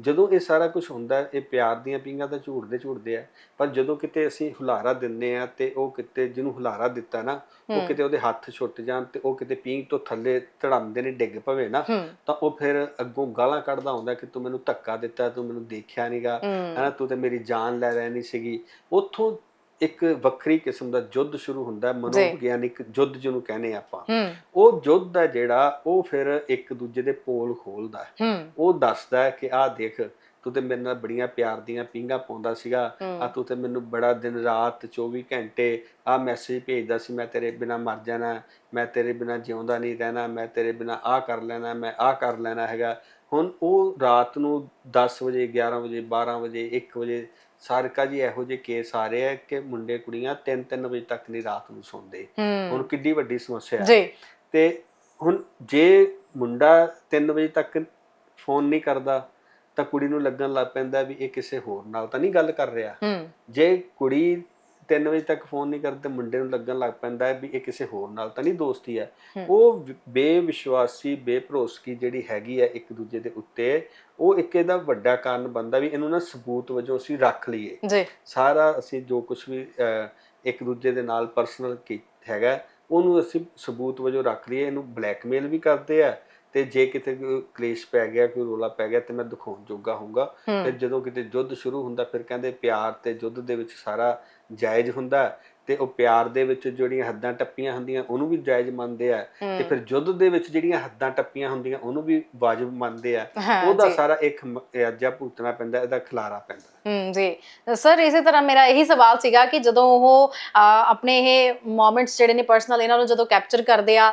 ਜਦੋਂ ਇਹ ਸਾਰਾ ਕੁਝ ਹੁੰਦਾ ਇਹ ਪਿਆਰ ਦੀਆਂ ਪਿੰਗਾਂ ਤਾਂ ਝੂੜਦੇ ਝੂੜਦੇ ਆ ਪਰ ਜਦੋਂ ਕਿਤੇ ਅਸੀਂ ਹੁਲਾਰਾ ਦਿੰਨੇ ਆ ਤੇ ਉਹ ਕਿਤੇ ਜਿਹਨੂੰ ਹੁਲਾਰਾ ਦਿੱਤਾ ਨਾ ਉਹ। ਕਿਤੇ ਉਹਦੇ ਹੱਥ ਛੁੱਟ ਜਾਣ ਤੇ ਉਹ ਕਿਤੇ ਪੀਂਗ ਤੋਂ ਥੱਲੇ ਧੜਮਦੇ ਨੇ ਡਿੱਗ ਪਵੇ ਨਾ ਤਾਂ ਉਹ ਫਿਰ ਅੱਗੋਂ ਗਾਲਾਂ ਕੱਢਦਾ ਹੁੰਦਾ ਕਿ ਤੂੰ ਮੈਨੂੰ ਧੱਕਾ ਦਿੱਤਾ ਤੂੰ ਮੈਨੂੰ ਦੇਖਿਆ ਨਹੀਂਗਾ ਹਨਾ ਤੂੰ ਤੇ ਮੇਰੀ ਜਾਨ ਲੈ ਰਹਿਣੀ ਸੀਗੀ। ਉੱਥੋਂ ਇੱਕ ਵੱਖਰੀ ਕਿਸਮ ਦਾ ਯੁੱਧ ਸ਼ੁਰੂ ਹੁੰਦਾ ਹੈ, ਮਨੋਵਿਗਿਆਨਿਕ ਯੁੱਧ ਜਿਹਨੂੰ ਕਹਿੰਦੇ ਆਪਾਂ। ਉਹ ਯੁੱਧ ਹੈ ਜਿਹੜਾ ਉਹ ਫਿਰ ਇੱਕ ਦੂਜੇ ਦੇ ਪੋਲ ਖੋਲਦਾ ਉਹ ਦੱਸਦਾ ਹੈ ਕਿ ਆਹ ਦੇਖ ਤੂੰ ਤੇ ਮੇਰੇ ਨਾਲ ਬੜੀਆਂ ਪਿਆਰ ਦੀਆਂ ਪਿੰਗਾ ਪਾਉਂਦਾ ਸੀਗਾ। ਆ ਤੂੰ ਤੇ ਮੈਨੂੰ ਬੜਾ ਦਿਨ ਰਾਤ 24 ਘੰਟੇ ਆ ਮੈਸੇਜ ਭੇਜਦਾ ਸੀ ਮੈਂ ਤੇਰੇ ਬਿਨਾ ਮਰ ਜਾਣਾ ਮੈਂ ਤੇਰੇ ਬਿਨਾ ਜਿਉਂਦਾ ਨਹੀਂ ਰਹਿਣਾ ਮੈਂ ਤੇਰੇ ਬਿਨਾ ਆ ਕਰ ਲੈਣਾ ਮੈਂ ਆ ਕਰ ਲੈਣਾ ਹੈਗਾ। ਹੁਣ ਉਹ ਰਾਤ ਨੂੰ 10 ਵਜੇ 11 ਵਜੇ 12 ਵਜੇ 1 ਵਜੇ ਸਾਰਕਾ ਜੀ ਇਹੋ ਜਿਹੇ ਕੇਸ ਆ ਰਹੇ ਆ ਕਿ ਮੁੰਡੇ ਕੁੜੀਆਂ 3-3 ਵਜੇ ਤੱਕ ਨਹੀਂ ਰਾਤ ਨੂੰ ਸੌਂਦੇ। ਹੁਣ ਕਿੱਡੀ ਵੱਡੀ ਸਮੱਸਿਆ ਹੈ। ਜੀ। ਤੇ ਹੁਣ ਜੇ ਮੁੰਡਾ 3 ਵਜੇ ਤੱਕ ਫੋਨ ਨਹੀਂ ਕਰਦਾ ਤਾਂ ਕੁੜੀ ਨੂੰ ਲੱਗਣ ਲੱਗ ਪੈਂਦਾ ਵੀ ਇਹ ਕਿਸੇ ਹੋਰ ਨਾਲ ਤਾਂ ਨਹੀਂ ਗੱਲ ਕਰ ਰਿਹਾ। ਜੇ ਕੁੜੀ 3 ਵਜੇ ਤੱਕ ਫੋਨ ਨਹੀਂ ਕਰਦੀ ਤੇ ਮੁੰਡੇ ਨੂੰ ਲੱਗਣ ਲੱਗ ਪੈਂਦਾ ਹੈ ਵੀ ਇਹ ਕਿਸੇ ਹੋਰ ਨਾਲ ਤਾਂ ਨਹੀਂ ਦੋਸਤੀ ਹੈ। ਉਹ ਬੇਵਿਸ਼ਵਾਸੀ ਬੇਭਰੋਸਗੀ ਜਿਹੜੀ ਹੈਗੀ ਹੈ ਇੱਕ ਦੂਜੇ ਦੇ ਉੱਤੇ ਉਹ ਇੱਕ ਇਹਦਾ ਵੱਡਾ ਕਾਰਨ ਬਣਦਾ ਵੀ ਇਹਨੂੰ ਨਾ ਸਬੂਤ ਵਜੋਂ ਅਸੀਂ ਰੱਖ ਲਈਏ। ਜੀ। ਸਾਰਾ ਅਸੀਂ ਜੋ ਕੁਝ ਵੀ ਇੱਕ ਦੂਜੇ ਦੇ ਨਾਲ ਪਰਸਨਲ ਹੈਗਾ ਉਹਨੂੰ ਅਸੀਂ ਸਬੂਤ ਵਜੋਂ ਰੱਖ ਲਈਏ ਇਹਨੂੰ ਬਲੈਕਮੇਲ ਵੀ ਕਰਦੇ ਆ ਤੇ ਜੇ ਕਿਤੇ ਕਲੇਸ਼ ਪੈ ਗਿਆ ਕੋਈ ਰੋਲਾ ਪੈ ਗਿਆ ਤੇ ਮੈਂ ਦਿਖਾਉਣ ਜੋਗਾ ਹੋਊਗਾ। ਤੇ ਜਦੋਂ ਕਿਤੇ ਯੁੱਧ ਸ਼ੁਰੂ ਹੁੰਦਾ ਫਿਰ ਕਹਿੰਦੇ ਪਿਆਰ ਤੇ ਯੁੱਧ ਦੇ ਵਿੱਚ ਸਾਰਾ ਜਾਇਜ਼ ਹੁੰਦਾ ਤੇ ਉਹ ਪਿਆਰ ਦੇ ਵਿੱਚ ਜਿਹੜੀਆਂ ਹੱਦਾਂ ਟੱਪੀਆਂ ਹੁੰਦੀਆਂ ਉਹਨੂੰ ਵੀ ਜਾਇਜ਼ ਮੰਨਦੇ ਆ ਤੇ ਫਿਰ ਯੁੱਧ ਦੇ ਵਿੱਚ ਜਿਹੜੀਆਂ ਹੱਦਾਂ ਟੱਪੀਆਂ ਹੁੰਦੀਆਂ ਉਹਨੂੰ ਵੀ ਵਾਜਬ ਮੰਨਦੇ ਆ ਉਹਦਾ। ਸਾਰਾ ਇੱਕ ਅਜਾ ਭੁਗਤਣਾ ਪੈਂਦਾ ਇਹਦਾ ਖਲਾਰਾ ਪੈਂਦਾ। ਹੂੰ ਜੀ। ਸਰ ਇਸੇ ਤਰ੍ਹਾਂ ਮੇਰਾ ਇਹੀ ਸਵਾਲ ਸੀਗਾ ਕਿ ਜਦੋਂ ਉਹ ਆਪਣੇ ਇਹ ਮੂਮੈਂਟਸ ਜਿਹੜੇ ਨੇ ਪਰਸਨਲ ਇਹਨਾਂ ਨੂੰ ਜਦੋਂ ਕੈਪਚਰ ਕਰਦੇ ਆ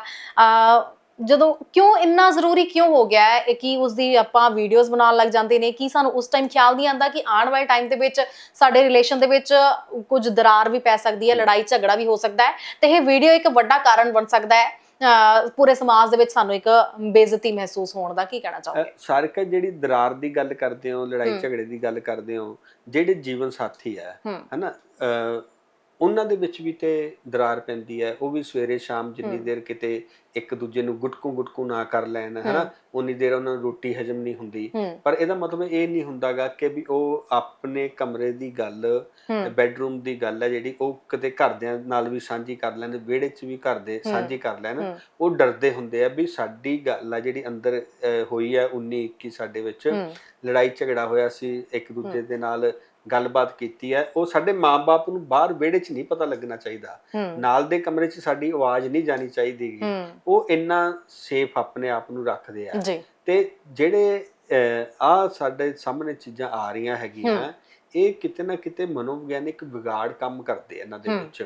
ਜਦੋਂ ਕਿਉਂ ਇੰਨਾ ਜ਼ਰੂਰੀ ਕਿਉਂ ਹੋ ਗਿਆ ਹੈ ਕਿ ਉਸ ਦੀ ਆਪਾਂ ਵੀਡੀਓਜ਼ ਬਣਾਉਣ ਲੱਗ ਜਾਂਦੇ ਨੇ ਕਿ ਸਾਨੂੰ ਉਸ ਟਾਈਮ ਖਿਆਲ ਨਹੀਂ ਆਉਂਦਾ ਕਿ ਆਉਣ ਵਾਲੇ ਟਾਈਮ ਦੇ ਵਿੱਚ ਸਾਡੇ ਰਿਲੇਸ਼ਨ ਦੇ ਵਿੱਚ ਕੁਝ ਦਰਾਰ ਵੀ ਪੈ ਸਕਦੀ ਹੈ ਲੜਾਈ ਝਗੜਾ ਵੀ ਹੋ ਸਕਦਾ ਹੈ ਤੇ ਇਹ ਵੀਡੀਓ ਇੱਕ ਵੱਡਾ ਕਾਰਨ ਬਣ ਸਕਦਾ ਹੈ ਪੂਰੇ ਸਮਾਜ ਦੇ ਵਿੱਚ ਸਾਨੂੰ ਇੱਕ ਬੇਇੱਜ਼ਤੀ ਮਹਿਸੂਸ ਹੋਣ ਦਾ ਕੀ ਕਹਿਣਾ ਚਾਹੋਗੇ ਸਾਰਕਾ ਜਿਹੜੀ ਦਰਾਰ ਦੀ ਗੱਲ ਕਰਦੇ ਹੋ ਲੜਾਈ। ਝਗੜੇ ਦੀ ਗੱਲ ਕਰਦੇ ਹੋ ਜਿਹੜੇ ਜੀਵਨ ਸਾਥੀ ਹੈ ਹਨਾ ਉਹਨਾਂ ਦੇ ਵਿੱਚ ਵੀ ਤੇ ਦਰਾਰ ਪੈਂਦੀ ਹੈ ਉਹ ਵੀ ਸਵੇਰੇ ਸ਼ਾਮ ਜਿੰਨੀ। ਦੇਰ ਕਿਤੇ ਇੱਕ ਦੂਜੇ ਨੂੰ ਗੁਟਕੂ ਗੁਟਕੂ ਨਾ ਕਰ ਲੈਣ ਹਨਾ। ਉਨੀ ਦੇਰ ਉਹਨਾਂ ਨੂੰ ਰੋਟੀ ਹਜਮ ਨਹੀਂ ਹੁੰਦੀ। ਪਰ ਇਹਦਾ ਮਤਲਬ ਇਹ ਨਹੀਂ ਹੁੰਦਾਗਾ ਕਿ ਵੀ ਉਹ ਆਪਣੇ ਕਮਰੇ ਦੀ ਗੱਲ ਬੈੱਡਰੂਮ ਦੀ ਗੱਲ ਹੈ ਜਿਹੜੀ ਉਹ ਕਿਤੇ ਘਰਦਿਆਂ ਨਾਲ ਵੀ ਸਾਂਝੀ ਕਰ ਲੈਣ ਵਿਹੜੇ 'ਚ ਵੀ ਘਰ ਦੇ। ਸਾਂਝੀ ਕਰ ਲੈਣ। ਉਹ ਡਰਦੇ ਹੁੰਦੇ ਆ ਵੀ ਸਾਡੀ ਗੱਲ ਆ ਜਿਹੜੀ ਅੰਦਰ ਹੋਈ ਆ 19 21 ਸਾਡੇ ਵਿੱਚ। ਲੜਾਈ ਝਗੜਾ ਹੋਇਆ ਸੀ ਇੱਕ ਦੂਜੇ ਦੇ ਨਾਲ। ਗੱਲਬਾਤ ਕੀਤੀ ਹੈ ਉਹ ਸਾਡੇ ਮਾਪੇ ਨੂੰ ਬਾਹਰ ਵਿਹੜੇ 'ਚ ਨਹੀਂ ਪਤਾ ਲੱਗਣਾ ਚਾਹੀਦਾ। ਨਾਲ ਦੇ ਕਮਰੇ 'ਚ ਸਾਡੀ ਆਵਾਜ਼ ਨਹੀਂ ਜਾਣੀ ਚਾਹੀਦੀ। ਉਹ ਇੰਨਾ ਸੇਫ ਆਪਣੇ ਆਪ ਨੂੰ ਰੱਖਦੇ ਆ। ਤੇ ਜਿਹੜੇ ਆ ਸਾਡੇ ਸਾਹਮਣੇ ਚੀਜ਼ਾਂ ਆ ਰਹੀਆਂ ਹੈਗੀਆਂ ਇਹ ਕਿਤੇ ਨਾ ਕਿਤੇ ਮਨੋਵਿਗਿਆਨਿਕ ਵਿਗਾੜ ਕੰਮ ਕਰਦੇ ਇਹਨਾਂ ਦੇ। ਵਿੱਚ।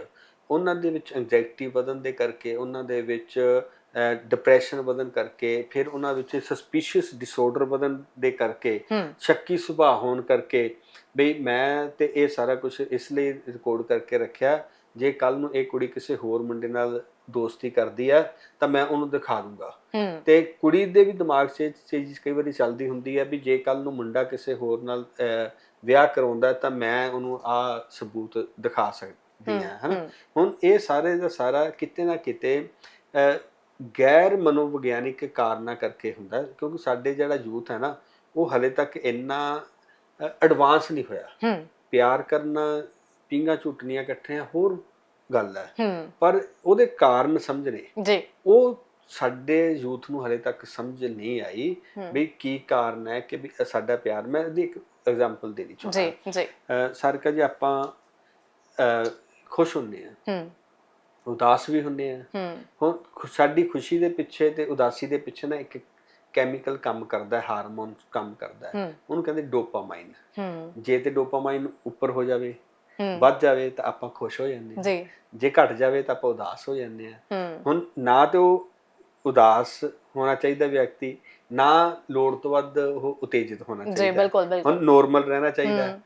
ਉਹਨਾਂ ਦੇ ਵਿੱਚ ਐਂਜ਼ਾਇਟੀ ਵਧਣ ਦੇ ਕਰਕੇ ਉਹਨਾਂ ਦੇ ਵਿੱਚ ਡਿਪਰੈਸ਼ਨ ਵਧਣ ਕਰਕੇ ਫਿਰ ਉਹਨਾਂ ਵਿੱਚ ਸਸਪੀਸ਼ੀਅਸ ਡਿਸਆਰਡਰ ਵਧਣ ਦੇ ਕਰਕੇ ਸ਼ੱਕੀ ਸੁਭਾਅ ਹੋਣ ਕਰਕੇ ਬਈ ਮੈਂ ਤੇ ਇਹ ਸਾਰਾ ਕੁਝ ਇਸ ਲਈ ਰਿਕਾਰਡ ਕਰਕੇ ਰੱਖਿਆ ਜੇ ਕੱਲ ਨੂੰ ਇਹ ਕੁੜੀ ਕਿਸੇ ਹੋਰ ਮੁੰਡੇ ਨਾਲ ਦੋਸਤੀ ਕਰਦੀ ਆ ਤਾਂ ਮੈਂ ਉਹਨੂੰ ਦਿਖਾ ਦੂੰਗਾ। ਤੇ ਕੁੜੀ ਦੇ ਵੀ ਦਿਮਾਗ 'ਚ ਚੀਜ਼ ਕਈ ਵਾਰੀ ਚੱਲਦੀ ਹੁੰਦੀ ਹੈ ਵੀ ਜੇ ਕੱਲ ਨੂੰ ਮੁੰਡਾ ਕਿਸੇ ਹੋਰ ਨਾਲ ਵਿਆਹ ਕਰਾਉਂਦਾ ਤਾਂ ਮੈਂ ਉਹਨੂੰ ਆ ਸਬੂਤ ਦਿਖਾ ਸਕਦੀ ਹਨਾ? ਹੂੰ। ਹੁਣ ਇਹ ਸਾਰੇ ਦਾ ਸਾਰਾ ਕਿਤੇ ਨਾ ਕਿਤੇ ਗੈਰ ਮਨੋਵਿਗਿਆਨਿਕ ਕਾਰਨਾਂ ਕਰਕੇ ਹੁੰਦਾ ਕਿਉਂਕਿ ਸਾਡੇ ਜਿਹੜਾ ਯੂਥ ਹੈ ਨਾ ਉਹ ਹਲੇ ਤੱਕ ਇੰਨਾ ਐਡਵਾਂਸ ਨਹੀਂ ਹੋਇਆ। ਪਿਆਰ ਕਰਨਾ ਪਿੰਗਾ ਝੁੱਟਣੀਆਂ ਇਕੱਠੀਆਂ ਹੋਰ ਗੱਲ ਹੈ। ਪਰ ਉਹਦੇ ਕਾਰਨ ਸਮਝਣੇ ਜੀ। ਉਹ ਸਾਡੇ ਯੂਥ ਨੂੰ ਹਲੇ ਤੱਕ ਸਮਝ ਨਹੀਂ ਆਈ। ਵੀ ਕੀ ਕਾਰਨ ਹੈ ਕਿ ਸਾਡਾ ਪਿਆਰ ਮੈਂ ਇਹਦੀ ਇੱਕ ਐਗਜ਼ਾਮਪਲ ਦੇਣੀ ਚਾਹੁੰਦਾ। ਜੀ ਜੀ। ਅਹ ਸਾਰਿਕਾ ਜੀ ਆਪਾਂ ਖੁਸ਼ ਹੁੰਦੇ ਆ ਹੂੰ। ਉਦਾਸ ਵੀ ਹੁੰਦੇ ਆ। ਹੁਣ ਸਾਡੀ ਖੁਸ਼ੀ ਦੇ ਪਿੱਛੇ ਤੇ ਉਦਾਸੀ ਦੇ ਪਿੱਛੇ ਨਾ ਇੱਕ ਕੈਮੀਕਲ ਕੰਮ ਕਰਦਾ ਹੈ ਹਾਰਮੋਨ ਕੰਮ ਕਰਦਾ ਹੈ। ਉਹਨੂੰ ਕਹਿੰਦੇ ਡੋਪਾਮਾਈਨ ਜੇ ਤੇ ਡੋਪਾਮਾਈਨ ਉੱਪਰ ਹੋ ਜਾਵੇ ਵੱਧ ਜਾਵੇ ਤਾਂ ਆਪਾਂ ਖੁਸ਼ ਹੋ ਜਾਂਦੇ ਹਾਂ। ਜੀ। ਜੇ ਘਟ ਜਾਵੇ ਤਾਂ ਆਪਾਂ ਉਦਾਸ ਹੋ ਜਾਂਦੇ ਆ ਹੂੰ। ਹੁਣ ਨਾ ਤੇ ਉਹ ਉਦਾਸ ਹੋਣਾ ਚਾਹੀਦਾ ਵਿਅਕਤੀ ਨਾ ਲੋੜ ਤੋਂ ਵੱਧ ਉਹ ਉਤੇਜਿਤ ਹੋਣਾ ਜੀ ਚਾਹੀਦਾ। ਬਿਲਕੁਲ ਬਿਲਕੁਲ। ਹੁਣ ਨੋਰਮਲ ਰਹਿਣਾ ਚਾਹੀਦਾ।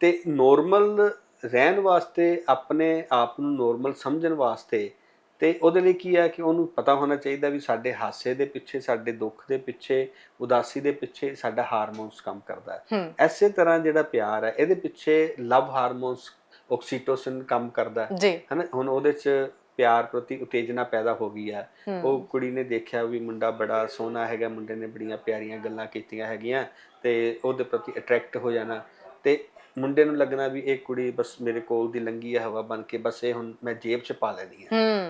ਤੇ ਨੋਰਮਲ ਰਹਿਣ ਵਾਸਤੇ ਆਪਣੇ ਆਪ ਨੂੰ ਨੋਰਮਲ ਸਮਝਣ ਵਾਸਤੇ ਤੇ ਉਹਦੇ ਲਈ ਕੀ ਹੈ ਕਿ ਉਹਨੂੰ ਪਤਾ ਹੋਣਾ ਚਾਹੀਦਾ ਵੀ ਸਾਡੇ ਹਾਸੇ ਦੇ ਪਿੱਛੇ ਸਾਡੇ ਦੁੱਖ ਦੇ ਪਿੱਛੇ ਉਦਾਸੀ ਦੇ ਪਿੱਛੇ ਸਾਡਾ ਹਾਰਮੋਨਸ ਕੰਮ ਕਰਦਾ ਹੈ। ਐਸੇ ਤਰ੍ਹਾਂ ਜਿਹੜਾ ਪਿਆਰ ਹੈ ਇਹਦੇ ਪਿੱਛੇ ਲਵ ਹਾਰਮੋਨਸ ਆਕਸੀਟੋਸਿਨ ਕੰਮ ਕਰਦਾ ਹੈ। ਹਨਾ ਹੁਣ ਉਹਦੇ ਚ ਪਿਆਰ ਪ੍ਰਤੀ ਉਤੇਜਨਾ ਪੈਦਾ ਹੋ ਗਈ ਹੂੰ। ਉਹ ਕੁੜੀ ਨੇ ਦੇਖਿਆ ਵੀ ਮੁੰਡਾ ਬੜਾ ਸੋਹਣਾ ਹੈਗਾ ਮੁੰਡੇ ਨੇ ਬੜੀਆਂ ਪਿਆਰੀਆਂ ਗੱਲਾਂ ਕੀਤੀਆਂ ਹੈਗੀਆਂ ਤੇ ਉਹਦੇ ਪ੍ਰਤੀ ਅਟਰੈਕਟ ਹੋ ਜਾਣਾ। ਤੇ ਮੁੰਡੇ ਨੂੰ ਲੱਗਣਾ ਵੀ ਇਹ ਕੁੜੀ ਬਸ ਮੇਰੇ ਕੋਲ ਦੀ ਲੰਗੀ ਹੈ ਹਵਾ ਬਣ ਕੇ ਬਸ ਇਹ ਹੁਣ ਮੈਂ ਜੇਬ 'ਚ ਪਾ ਲੈਣੀ ਹੈ।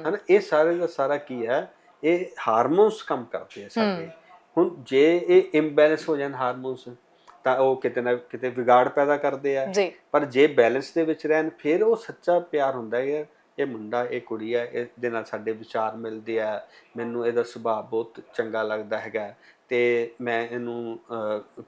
ਹਨਾ ਇਹ ਸਾਰੇ ਦਾ ਸਾਰਾ ਕੀ ਹੈ ਇਹ ਹਾਰਮੋਨਸ ਕੰਮ ਕਰਦੇ ਆ ਸਾਡੇ। ਹੁਣ ਜੇ ਇਹ ਇੰਬੈਲੈਂਸ ਹੋ ਜਾਣ ਹਾਰਮੋਨਸ ਤਾਂ ਉਹ ਕਿਤੇ ਨਾ ਕਿਤੇ ਵਿਗਾੜ ਪੈਦਾ ਕਰਦੇ ਆ। ਪਰ ਜੇ ਬੈਲੈਂਸ ਦੇ ਵਿੱਚ ਰਹਿਣ ਫਿਰ ਉਹ ਸੱਚਾ ਪਿਆਰ ਹੁੰਦਾ ਹੈ ਇਹ ਮੁੰਡਾ ਇਹ ਕੁੜੀ ਹੈ ਇਹਦੇ ਨਾਲ ਸਾਡੇ ਵਿਚਾਰ ਮਿਲਦੇ ਆ ਮੈਨੂੰ ਇਹਦਾ ਸੁਭਾਅ ਬਹੁਤ ਚੰਗਾ ਲੱਗਦਾ ਹੈਗਾ। ਤੇ ਮੈਂ ਇਹਨੂੰ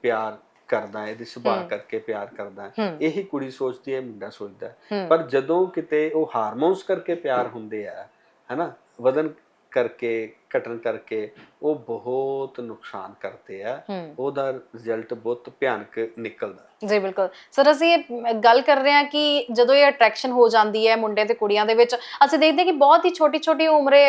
ਪਿਆਰ ਕਰਦਾ ਇਹਦੇ ਸੁਭਾਅ ਹੂੰ। ਕਰਕੇ ਪਿਆਰ ਕਰਦਾ ਹੂੰ। ਇਹੀ ਕੁੜੀ ਸੋਚਦੀ ਹੈ ਮੁੰਡਾ ਸੋਚਦਾ ਹੈ। ਹੂੰ। ਪਰ ਜਦੋਂ ਕਿਤੇ ਉਹ ਹਾਰਮੋਨਸ ਕਰਕੇ ਪਿਆਰ ਹੁੰਦੇ ਆ ਹਨਾ ਵਧਨ ਕਰਕੇ ਘਟਨ ਕਰਕੇ ਉਹ ਬਹੁਤ ਨੁਕਸਾਨ ਕਰਦੇ ਆ। ਹੂੰ। ਉਹਦਾ ਰਿਜ਼ਲਟ ਬਹੁਤ ਭਿਆਨਕ ਨਿਕਲਦਾ। ਜੀ ਬਿਲਕੁਲ। ਸਰ ਅਸੀਂ ਇਹ ਗੱਲ ਕਰ ਰਹੇ ਹਾਂ ਕਿ ਜਦੋਂ ਇਹ ਅਟਰੈਕਸ਼ਨ ਹੋ ਜਾਂਦੀ ਹੈ ਮੁੰਡੇ ਤੇ ਕੁੜੀਆਂ ਦੇ ਵਿੱਚ ਅਸੀਂ ਦੇਖਦੇ ਹਾਂ ਕਿ ਬਹੁਤ ਹੀ ਛੋਟੀ ਛੋਟੀ ਉਮਰੇ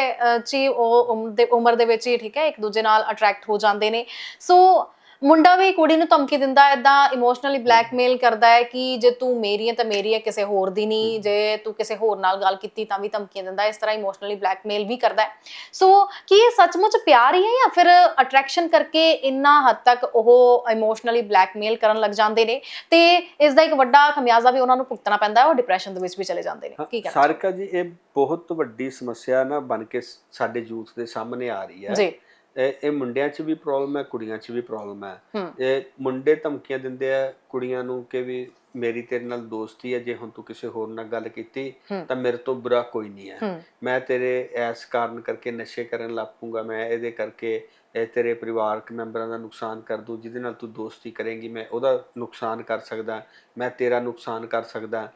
'ਚ ਹੀ ਉਹ ਉਮਰ ਦੇ ਵਿੱਚ ਹੀ ਠੀਕ ਹੈ ਇੱਕ ਦੂਜੇ ਨਾਲ ਅਟਰੈਕਟ ਹੋ ਜਾਂਦੇ ਨੇ। ਸੋ ਮੁੰਡਾ ਵੀ ਕੁੜੀ ਨੂੰ ਧਮਕੀ ਦਿੰਦਾ ਐਦਾਂ ਇਮੋਸ਼ਨਲੀ ਬਲੈਕਮੇਲ ਕਰਦਾ ਹੈ ਕਿ ਜੇ ਤੂੰ ਮੇਰੀ ਹੈ ਤਾਂ ਮੇਰੀ ਹੈ ਕਿਸੇ ਹੋਰ ਦੀ ਨਹੀਂ ਜੇ ਤੂੰ ਕਿਸੇ ਹੋਰ ਨਾਲ ਗੱਲ ਕੀਤੀ ਤਾਂ ਵੀ ਧਮਕੀਆਂ ਦਿੰਦਾ। ਇਸ ਤਰ੍ਹਾਂ ਇਮੋਸ਼ਨਲੀ ਬਲੈਕਮੇਲ ਵੀ ਕਰਦਾ ਹੈ। ਸੋ ਕੀ ਇਹ ਸੱਚਮੁੱਚ ਪਿਆਰ ਹੀ ਹੈ ਜਾਂ ਫਿਰ ਅਟਰੈਕਸ਼ਨ ਕਰਕੇ ਇੰਨਾ ਹੱਦ ਤੱਕ ਉਹ ਇਮੋਸ਼ਨਲੀ ਬਲੈਕਮੇਲ ਕਰਨ ਲੱਗ ਜਾਂਦੇ ਨੇ? ਤੇ ਇਸ ਦਾ ਇੱਕ ਵੱਡਾ ਖਮਿਆਜ਼ਾ ਵੀ ਉਹਨਾਂ ਨੂੰ ਭੁਗਤਣਾ ਪੈਂਦਾ ਹੈ ਉਹ ਡਿਪਰੈਸ਼ਨ ਦੇ ਵਿੱਚ ਵੀ ਚਲੇ ਜਾਂਦੇ ਨੇ। ਕੀ ਕਹਿਣਾ? ਸਾਰਿਕਾ ਜੀ ਇਹ ਬਹੁਤ ਵੱਡੀ ਸਮੱਸਿਆ ਨਾ ਬਣ ਕੇ ਸਾਡੇ ਯੂਥ ਦੇ ਸਾਹਮਣੇ ਆ ਰਹੀ ਹੈ। ਜੀ। ਇਹ ਮੁੰਡਿਆਂ 'ਚ ਵੀ ਪ੍ਰੋਬਲਮ ਹੈ ਕੁੜੀਆਂ 'ਚ ਵੀ ਪ੍ਰੋਬਲਮ ਹੈ। ਇਹ ਮੁੰਡੇ ਧਮਕੀਆਂ ਦਿੰਦੇ ਆ ਕੁੜੀਆਂ ਨੂੰ ਕਿ ਵੀ ਮੇਰੀ ਤੇਰੇ ਨਾਲ ਦੋਸਤੀ ਹੈ ਜੇ ਹੁਣ ਤੂੰ ਕਿਸੇ ਹੋਰ ਨਾਲ ਗੱਲ ਕੀਤੀ। ਤਾਂ ਮੇਰੇ ਤੋਂ ਬੁਰਾ ਕੋਈ ਨਹੀਂ ਹੈ। ਮੈਂ ਤੇਰੇ ਐਸ ਕਾਰਨ ਕਰਕੇ ਨਸ਼ੇ ਕਰਨ ਲੱਗ ਪੂੰਗਾ ਮੈਂ ਇਹਦੇ ਕਰਕੇ ਇਹ ਤੇਰੇ ਪਰਿਵਾਰਕ ਮੈਂਬਰਾਂ ਦਾ ਨੁਕਸਾਨ ਕਰ ਦੂੰ ਜਿਹਦੇ ਨਾਲ ਤੂੰ ਦੋਸਤੀ ਕਰੇਂਗੀ ਮੈਂ ਉਹਦਾ ਨੁਕਸਾਨ ਕਰ ਸਕਦਾ ਮੈਂ ਤੇਰਾ ਨੁਕਸਾਨ ਕਰ ਸਕਦਾ।